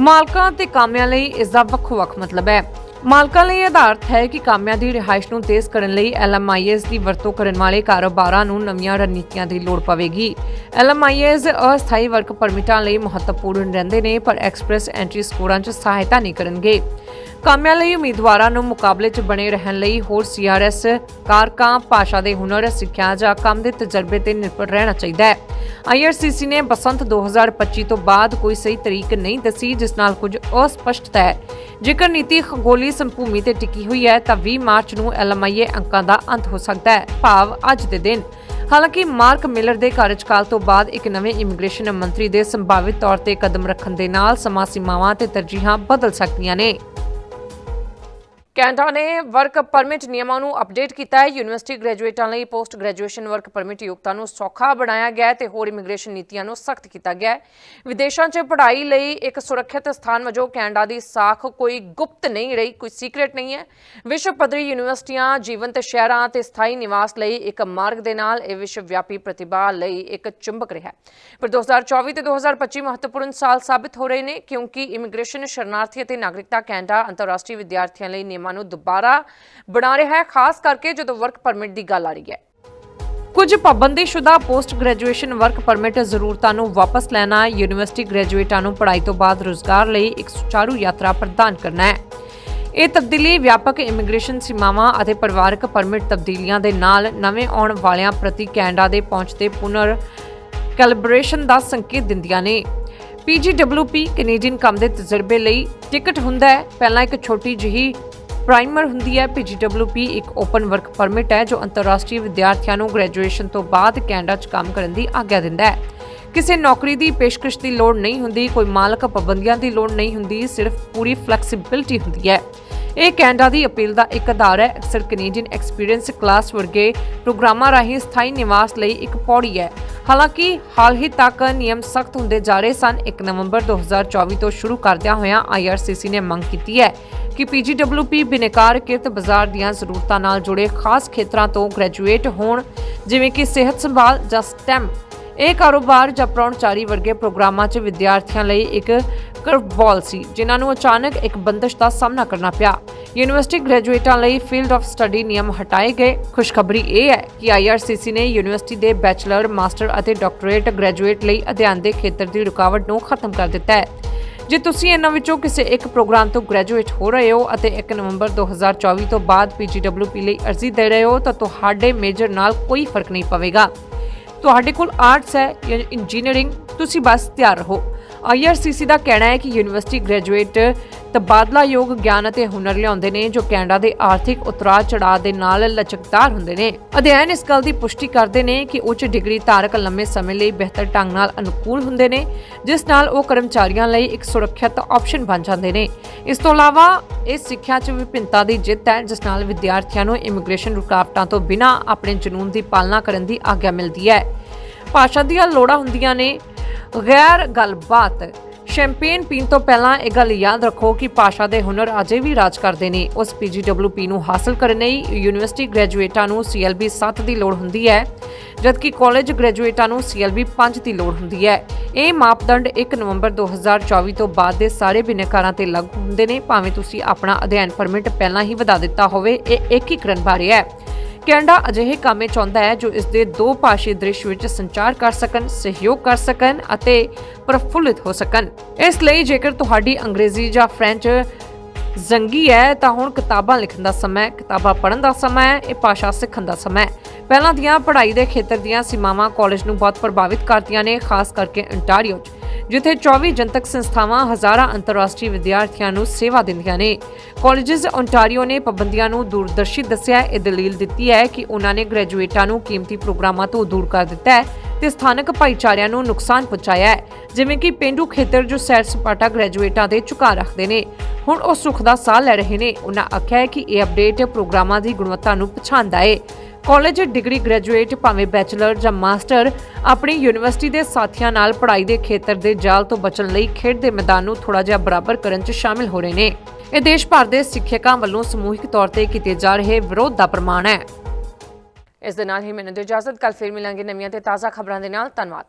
ਮਾਲਕਾਂ ਤੇ ਕਾਮਿਆਂ ਲਈ ਇਸ ਦਾ ਵੱਖੋ-ਵੱਖ ਮਤਲਬ ਹੈ। ਮਾਲਕਾਂ ਲਈ ਆਧਾਰਤ ਹੈ ਕਿ ਕਾਮਿਆਂ ਦੀ ਰਿਹਾਇਸ਼ ਨੂੰ ਤੇਜ਼ ਕਰਨ ਲਈ ਐਲਐਮਆਈਐਸ ਦੀ ਵਰਤੋਂ ਕਰਨ ਵਾਲੇ ਕਾਰੋਬਾਰਾਂ ਨੂੰ ਨਵੀਆਂ ਰਣਨੀਤੀਆਂ ਦੀ ਲੋੜ ਪਵੇਗੀ। ਐਲਐਮਆਈਐਸ ਅਸਥਾਈ ਵਰਕ ਪਰਮਿਟਾਂ ਲਈ ਮਹੱਤਵਪੂਰਨ ਰਹਿੰਦੇ ਨੇ, ਪਰ ਐਕਸਪ੍ਰੈਸ ਐਂਟਰੀ ਸਕੋਰਾਂ 'ਚ ਸਹਾਇਤਾ ਨਹੀਂ ਕਰਨਗੇ। ਕਾਮਿਆਂ ਲਈ ਉਮੀਦਵਾਰਾਂ ਨੂੰ ਮੁਕਾਬਲੇ 'ਚ ਬਣੇ ਰਹਿਣ ਲਈ ਹੋਰ ਸੀਆਰਐਸ ਕਾਰਕਾਂ, ਭਾਸ਼ਾ ਦੇ ਹੁਨਰ, ਸਿੱਖਿਆ ਜਾਂ ਕੰਮ ਦੇ ਤਜਰਬੇ ਤੇ ਨਿਰਭਰ ਰਹਿਣਾ ਚਾਹੀਦਾ ਹੈ। ਆਈਆਰਸੀਸੀ ਨੇ ਬਸੰਤ 2025 ਤੋਂ ਬਾਅਦ ਕੋਈ ਸਹੀ ਤਰੀਕ ਨਹੀਂ ਦੱਸੀ, ਜਿਸ ਨਾਲ ਕੁਝ ਅਸਪਸ਼ਟਤਾ ਹੈ। ਜੇਕਰ ਨੀਤੀ ਖਗੋਲੀ ਸੰਭੂਮੀ ਤੇ ਟਿਕੀ ਹੋਈ ਹੈ, ਤਾਂ 20 ਮਾਰਚ ਨੂੰ ਐਲਐਮਆਈਏ ਅੰਕਾਂ ਦਾ ਅੰਤ ਹੋ ਸਕਦਾ ਹੈ, ਭਾਵ ਅੱਜ ਦੇ ਦਿਨ। ਹਾਲਾਂਕਿ ਮਾਰਕ ਮਿਲਰ ਦੇ ਕਾਰਜਕਾਲ ਤੋਂ ਬਾਅਦ ਇੱਕ ਨਵੇਂ ਇਮੀਗ੍ਰੇਸ਼ਨ ਮੰਤਰੀ ਦੇ ਸੰਭਾਵਿਤ ਤੌਰ ਤੇ ਕਦਮ ਰੱਖਣ ਦੇ ਨਾਲ ਸਮਾਂ ਸੀਮਾਵਾਂ ਤੇ ਤਰਜੀਹਾਂ ਬਦਲ ਸਕਦੀਆਂ ਨੇ। ਕੈਨੇਡਾ ਨੇ ਵਰਕ ਪਰਮਿਟ ਨਿਯਮਾਂ ਨੂੰ ਅਪਡੇਟ ਕੀਤਾ ਹੈ। ਯੂਨੀਵਰਸਿਟੀ ਗ੍ਰੈਜੂਏਟਾਂ ਲਈ ਪੋਸਟ ਗ੍ਰੈਜੂਏਸ਼ਨ ਵਰਕ ਪਰਮਿਟ ਯੋਗਤਾ ਨੂੰ ਸੌਖਾ ਬਣਾਇਆ ਗਿਆ ਹੈ ਤੇ ਹੋਰ ਇਮੀਗ੍ਰੇਸ਼ਨ ਨੀਤੀਆਂ ਨੂੰ ਸਖਤ ਕੀਤਾ ਗਿਆ ਹੈ। ਵਿਦੇਸ਼ਾਂ 'ਚ ਪੜ੍ਹਾਈ ਲਈ ਇੱਕ ਸੁਰੱਖਿਅਤ ਸਥਾਨ ਵਜੋਂ ਕੈਨੇਡਾ ਦੀ ਸਾਖ ਕੋਈ ਗੁਪਤ ਨਹੀਂ ਰਹੀ, ਕੋਈ ਸੀਕ੍ਰੇਟ ਨਹੀਂ ਹੈ। ਵਿਸ਼ਵ ਪੱਧਰੀ ਯੂਨੀਵਰਸਿਟੀਆਂ, ਜੀਵੰਤ ਸ਼ਹਿਰਾਂ ਤੇ ਸਥਾਈ ਨਿਵਾਸ ਲਈ ਇੱਕ ਮਾਰਗ ਦੇ ਨਾਲ ਇਹ ਵਿਸ਼ਵ ਵਿਆਪੀ ਪ੍ਰਤਿਭਾ ਲਈ ਇੱਕ ਚੁੰਬਕ ਰਿਹਾ ਹੈ। ਪਰ 2024 ਤੇ 2025 ਮਹੱਤਵਪੂਰਨ ਸਾਲ ਸਾਬਿਤ ਹੋ ਰਹੇ ਨੇ ਕਿਉਂਕਿ ਇਮੀਗ੍ਰੇਸ਼ਨ ਸ਼ਰਨਾਰਥੀ ਅਤੇ ਨਾਗਰਿਕਤਾ ਕੈਨੇਡਾ ਅੰਤਰਰਾਸ਼ਟਰੀ ਵਿਦਿਆਰਥੀਆਂ ਲਈ ਨਿਯਮ ਨੂੰ ਦੁਬਾਰਾ ਬਣਾ ਰਿਹਾ ਹੈ, ਖਾਸ ਕਰਕੇ ਜਦੋਂ ਵਰਕ ਪਰਮਿਟ ਦੀ ਗੱਲ ਆ ਰਹੀ ਹੈ। ਕੁਝ ਪਾਬੰਦੀਸ਼ੁਦਾ ਪੋਸਟ ਗ੍ਰੈਜੂਏਸ਼ਨ ਵਰਕ ਪਰਮਿਟ ਜ਼ਰੂਰਤਾਂ ਨੂੰ ਵਾਪਸ ਲੈਣਾ ਯੂਨੀਵਰਸਿਟੀ ਗ੍ਰੈਜੂਏਟਾਂ ਨੂੰ ਪੜ੍ਹਾਈ ਤੋਂ ਬਾਅਦ ਰੁਜ਼ਗਾਰ ਲਈ ਇੱਕ ਸੁਚਾਰੂ ਯਾਤਰਾ ਪ੍ਰਦਾਨ ਕਰਨਾ ਹੈ। ਇਹ ਤਬਦੀਲੀ ਵਿਆਪਕ ਇਮੀਗ੍ਰੇਸ਼ਨ ਸੀਮਾਵਾਂ ਅਤੇ ਪਰਿਵਾਰਕ ਪਰਮਿਟ ਤਬਦੀਲੀਆਂ ਦੇ ਨਾਲ ਨਵੇਂ ਆਉਣ ਵਾਲਿਆਂ ਪ੍ਰਤੀ ਕੈਨੇਡਾ ਦੇ ਪਹੁੰਚ ਤੇ ਪੁਨਰ ਕੈਲੀਬ੍ਰੇਸ਼ਨ ਦਾ ਸੰਕੇਤ ਦਿੰਦੀਆਂ ਨੇ। PGWP ਕੈਨੇਡੀਅਨ ਕੰਮ ਦੇ ਤਜਰਬੇ ਲਈ ਟਿਕਟ ਹੁੰਦਾ ਹੈ। ਪਹਿਲਾਂ ਇੱਕ ਛੋਟੀ ਜਿਹੀ ਪ੍ਰਾਈਮਰ ਹੁੰਦੀ ਹੈ। PGWP ਇੱਕ ਓਪਨ ਵਰਕ ਪਰਮਿਟ ਹੈ, ਜੋ ਅੰਤਰਰਾਸ਼ਟਰੀ ਵਿਦਿਆਰਥੀਆਂ ਨੂੰ ਗ੍ਰੈਜੂਏਸ਼ਨ ਤੋਂ ਬਾਅਦ ਕੈਨੇਡਾ 'ਚ ਕੰਮ ਕਰਨ ਦੀ ਆਗਿਆ ਦਿੰਦਾ ਹੈ। ਕਿਸੇ ਨੌਕਰੀ ਦੀ ਪੇਸ਼ਕਸ਼ ਦੀ ਲੋੜ ਨਹੀਂ ਹੁੰਦੀ, ਕੋਈ ਮਾਲਕ ਪਾਬੰਦੀਆਂ ਦੀ ਲੋੜ ਨਹੀਂ ਹੁੰਦੀ, ਸਿਰਫ ਪੂਰੀ ਫਲੈਕਸੀਬਿਲਟੀ ਹੁੰਦੀ ਹੈ। ਇਹ ਕੈਨੇਡਾ ਦੀ ਅਪੀਲ ਦਾ ਇੱਕ ਆਧਾਰ ਹੈ। ਅਕਸਰ ਕੈਨੇਡੀਅਨ ਐਕਸਪੀਰੀਅੰਸ ਕਲਾਸ ਵਰਗੇ ਪ੍ਰੋਗਰਾਮਾਂ ਰਾਹੀਂ ਸਥਾਈ ਨਿਵਾਸ ਲਈ ਇੱਕ ਪੌੜੀ ਹੈ। ਹਾਲਾਂਕਿ, ਹਾਲ ਹੀ ਤੱਕ ਨਿਯਮ ਸਖਤ ਹੁੰਦੇ ਜਾ ਰਹੇ ਸਨ। 1 ਨਵੰਬਰ 2024 ਤੋਂ ਸ਼ੁਰੂ ਕਰਦਿਆਂ ਹੋਇਆਂ ਆਈਆਰਸੀਸੀ ਨੇ ਮੰਗ ਕੀਤੀ ਹੈ ਕਿ ਪੀਜੀਡਬਲਯੂਪੀ ਬਿਨੇਕਾਰ ਕਿਰਤ ਬਾਜ਼ਾਰ ਦੀਆਂ ਜ਼ਰੂਰਤਾਂ ਨਾਲ ਜੁੜੇ ਖਾਸ ਖੇਤਰਾਂ ਤੋਂ ਗ੍ਰੈਜੂਏਟ ਹੋਣ, ਜਿਵੇਂ ਕਿ ਸਿਹਤ ਸੰਭਾਲ ਜਾਂ ਸਟੈਮ। ਇਹ ਕਾਰੋਬਾਰ ਜਾਂ ਪ੍ਰਾਹੁਣਚਾਰੀ ਵਰਗੇ ਪ੍ਰੋਗਰਾਮਾਂ 'ਚ ਵਿਦਿਆਰਥੀਆਂ ਲਈ ਇੱਕ ਕਰਵਬॉल ਸੀ, ਜਿਨ੍ਹਾਂ ਨੂੰ ਅਚਾਨਕ ਇੱਕ ਬੰਦਸ਼ ਦਾ ਸਾਹਮਣਾ ਕਰਨਾ ਪਿਆ। ਯੂਨੀਵਰਸਿਟੀ ਗ੍ਰੈਜੂਏਟਾਂ ਲਈ ਫੀਲਡ ਆਫ ਸਟੱਡੀ ਨਿਯਮ ਹਟਾਏ ਗਏ। ਖੁਸ਼ਖਬਰੀ ਇਹ ਹੈ ਕਿ ਆਈਆਰਸੀਸੀ ਨੇ ਯੂਨੀਵਰਸਿਟੀ ਦੇ ਬੈਚਲਰ, ਮਾਸਟਰ ਅਤੇ ਡਾਕਟਰੇਟ ਗ੍ਰੈਜੂਏਟ ਲਈ ਅਧਿਐਨ ਦੇ ਖੇਤਰ ਦੀ ਰੁਕਾਵਟ ਨੂੰ ਖਤਮ ਕਰ ਦਿੱਤਾ ਹੈ। ਜੇ ਤੁਸੀਂ ਇਹਨਾਂ ਵਿੱਚੋਂ ਕਿਸੇ ਇੱਕ ਪ੍ਰੋਗਰਾਮ ਤੋਂ ਗ੍ਰੈਜੂਏਟ ਹੋ ਰਹੇ ਹੋ ਅਤੇ 1 ਨਵੰਬਰ 2024 ਤੋਂ ਬਾਅਦ PGWP ਲਈ ਅਰਜ਼ੀ ਦੇ ਰਹੇ ਹੋ, ਤਾਂ ਤੁਹਾਡੇ ਮੇਜਰ ਨਾਲ ਕੋਈ ਫ਼ਰਕ ਨਹੀਂ ਪਵੇਗਾ। ਤੁਹਾਡੇ ਕੋਲ ਆਰਟਸ ਹੈ ਜਾਂ ਇੰਜੀਨੀਅਰਿੰਗ ਤੁਸੀਂ ਬਸ ਤਿਆਰ ਰਹੋ। IRCC ਦਾ ਕਹਿਣਾ ਹੈ ਕਿ ਯੂਨੀਵਰਸਿਟੀ ਗ੍ਰੈਜੂਏਟ ਤਬਾਦਲਾਯੋਗ ਗਿਆਨ ਅਤੇ ਹੁਨਰ ਲਿਆਉਂਦੇ ਨੇ, ਜੋ ਕੈਨੇਡਾ ਦੇ ਆਰਥਿਕ ਉਤਰਾਅ ਚੜਾਅ ਦੇ ਨਾਲ ਲਚਕਦਾਰ ਹੁੰਦੇ ਨੇ। ਅਧਿਐਨ ਇਸ ਗੱਲ ਦੀ ਪੁਸ਼ਟੀ ਕਰਦੇ ਨੇ ਕਿ ਉੱਚ ਡਿਗਰੀ ਧਾਰਕ ਲੰਮੇ ਸਮੇਂ ਲਈ ਬਿਹਤਰ ਢੰਗ ਨਾਲ ਅਨੁਕੂਲ ਹੁੰਦੇ ਨੇ, ਜਿਸ ਨਾਲ ਉਹ ਕਰਮਚਾਰੀਆਂ ਲਈ ਇੱਕ ਸੁਰੱਖਿਅਤ ਆਪਸ਼ਨ ਬਣ ਜਾਂਦੇ ਨੇ। ਇਸ ਤੋਂ ਇਲਾਵਾ ਇਸ ਸਿੱਖਿਆ 'ਚ ਵਿਭਿੰਨਤਾ ਦੀ ਜਿੱਤ ਹੈ, ਜਿਸ ਨਾਲ ਵਿਦਿਆਰਥੀਆਂ ਨੂੰ ਇਮੀਗ੍ਰੇਸ਼ਨ ਰੁਕਾਵਟਾਂ ਤੋਂ ਬਿਨਾਂ ਆਪਣੇ ਜਨੂੰਨ ਦੀ ਪਾਲਣਾ ਕਰਨ ਦੀ ਆਗਿਆ ਮਿਲਦੀ ਹੈ। ਭਾਸ਼ਾ ਦੀਆਂ ਲੋੜਾਂ ਹੁੰਦੀਆਂ ਨੇ ਗੈਰ ਗੱਲਬਾਤ ਸ਼ੈਂਪੇਨ ਪੀਣ ਤੋਂ ਪਹਿਲਾਂ ਇਹ ਗੱਲ ਯਾਦ ਰੱਖੋ ਕਿ ਭਾਸ਼ਾ ਦੇ ਹੁਨਰ ਅਜੇ ਵੀ ਰਾਜ ਕਰਦੇ ਨੇ। ਉਸ PGWP ਨੂੰ ਹਾਸਲ ਕਰਨ ਲਈ ਯੂਨੀਵਰਸਿਟੀ ਗ੍ਰੈਜੂਏਟਾਂ ਨੂੰ CLB 7 ਦੀ ਲੋੜ ਹੁੰਦੀ ਹੈ, ਜਦਕਿ ਕਾਲਜ ਗ੍ਰੈਜੂਏਟਾਂ ਨੂੰ CLB 5 ਦੀ ਲੋੜ ਹੁੰਦੀ ਹੈ। ਇਹ ਮਾਪਦੰਡ 1 ਨਵੰਬਰ 2024 ਤੋਂ ਬਾਅਦ ਦੇ ਸਾਰੇ ਬਿਨੇਕਾਰਾਂ ਤੇ ਲਾਗੂ ਹੁੰਦੇ ਨੇ। ਭਾਵੇਂ ਤੁਸੀਂ ਆਪਣਾ ਅਧਿਐਨ ਪਰਮਿਟ ਪਹਿਲਾਂ ਹੀ ਵਧਾ ਦਿੱਤਾ ਹੋਵੇ, ਇਹ ਏਕੀਕਰਨ ਬਾਰੇ ਹੈ। ਕੈਨੇਡਾ ਅਜਿਹੇ ਕਾਮੇ ਚਾਹੁੰਦਾ ਹੈ ਜੋ ਇਸ ਦੇ ਦੋ ਭਾਸ਼ੀ ਦ੍ਰਿਸ਼ ਵਿੱਚ ਸੰਚਾਰ ਕਰ ਸਕਣ, ਸਹਿਯੋਗ ਕਰ ਸਕਣ ਅਤੇ ਪ੍ਰਫੁੱਲਿਤ ਹੋ ਸਕਣ। ਇਸ ਲਈ ਜੇਕਰ ਤੁਹਾਡੀ ਅੰਗਰੇਜ਼ੀ ਜਾਂ ਫ੍ਰੈਂਚ ਜ਼ੰਗੀ ਹੈ, ਤਾਂ ਹੁਣ ਕਿਤਾਬਾਂ ਲਿਖਣ ਦਾ ਸਮਾਂ ਹੈ, ਕਿਤਾਬਾਂ ਪੜ੍ਹਨ ਦਾ ਸਮਾਂ ਹੈ, ਇਹ ਭਾਸ਼ਾ ਸਿੱਖਣ ਦਾ ਸਮਾਂ ਹੈ। ਪਹਿਲਾਂ ਦੀਆਂ ਪੜ੍ਹਾਈ ਦੇ ਖੇਤਰ ਦੀਆਂ ਸੀਮਾਵਾਂ ਕਾਲਜ ਨੂੰ ਬਹੁਤ ਪ੍ਰਭਾਵਿਤ ਕਰਦੀਆਂ ਨੇ, ਖਾਸ ਕਰਕੇ ਅੰਟਾਰੀਓ 'ਚ, ਜਿੱਥੇ 24 ਜਨਤਕ ਸੰਸਥਾਵਾਂ ਹਜ਼ਾਰਾਂ ਅੰਤਰਰਾਸ਼ਟਰੀ ਵਿਦਿਆਰਥੀਆਂ ਨੂੰ ਸੇਵਾ ਦਿੰਦੀਆਂ ਨੇ। ਕਾਲਜਸ ਓਨਟਾਰੀਓ ਨੇ ਪਾਬੰਦੀਆਂ ਨੂੰ ਦੂਰਦਰਸ਼ੀ ਦੱਸਿਆ, ਇਹ ਦਲੀਲ ਦਿੱਤੀ ਹੈ ਕਿ ਉਹਨਾਂ ਨੇ ਗ੍ਰੈਜੂਏਟਾਂ ਨੂੰ ਕੀਮਤੀ ਪ੍ਰੋਗਰਾਮਾਂ ਤੋਂ ਦੂਰ ਕਰ ਦਿੱਤਾ ਹੈ ਤੇ ਸਥਾਨਕ ਭਾਈਚਾਰਿਆਂ ਨੂੰ ਨੁਕਸਾਨ ਪਹੁੰਚਾਇਆ ਹੈ, ਜਿਵੇਂ ਕਿ ਪਿੰਡੂ ਖੇਤਰ ਜੋ ਸੈਰ ਸਪਾਟਾ ਗ੍ਰੈਜੂਏਟਾਂ ਦੇ ਝੁਕਾ ਰੱਖਦੇ ਨੇ। ਹੁਣ ਉਹ ਸੁੱਖ ਦਾ ਸਾਹ ਲੈ ਰਹੇ ਨੇ। ਉਹਨਾਂ ਆਖਿਆ ਹੈ ਕਿ ਇਹ ਅਪਡੇਟ ਪ੍ਰੋਗਰਾਮਾਂ ਦੀ ਗੁਣਵੱਤਾ ਨੂੰ ਪਛਾਣਦਾ ਹੈ ਕਾਲਜ ਡਿਗਰੀ ਗ੍ਰੈਜੂਏਟ, ਭਾਵੇਂ ਬੈਚਲਰ ਜਾਂ ਮਾਸਟਰ, ਆਪਣੀ ਯੂਨੀਵਰਸਿਟੀ ਦੇ ਸਾਥੀਆਂ ਨਾਲ ਪੜ੍ਹਾਈ ਦੇ ਖੇਤਰ ਦੇ ਜਾਲ ਤੋਂ ਬਚਣ ਲਈ ਖੇਡ ਦੇ ਮੈਦਾਨ ਨੂੰ ਥੋੜਾ ਜਿਹਾ ਬਰਾਬਰ ਕਰਨ 'ਚ ਸ਼ਾਮਿਲ ਹੋ ਰਹੇ ਨੇ। ਇਹ ਦੇਸ਼ ਭਰ ਦੇ ਸਿੱਖਿਅਕਾਂ ਵੱਲੋਂ ਸਮੂਹਿਕ ਤੌਰ ਤੇ ਕੀਤੇ ਜਾ ਰਹੇ ਵਿਰੋਧ ਦਾ ਪ੍ਰਮਾਣ ਹੈ। ਇਸ ਦੇ ਨਾਲ ਹੀ ਮੈਨੂੰ ਇਜਾਜ਼ਤ ਕੱਲ ਫਿਰ ਮਿਲਾਂਗੇ ਨਵੀਆਂ ਤੇ ਤਾਜ਼ਾ ਖਬਰਾਂ ਦੇ ਨਾਲ। ਧੰਨਵਾਦ।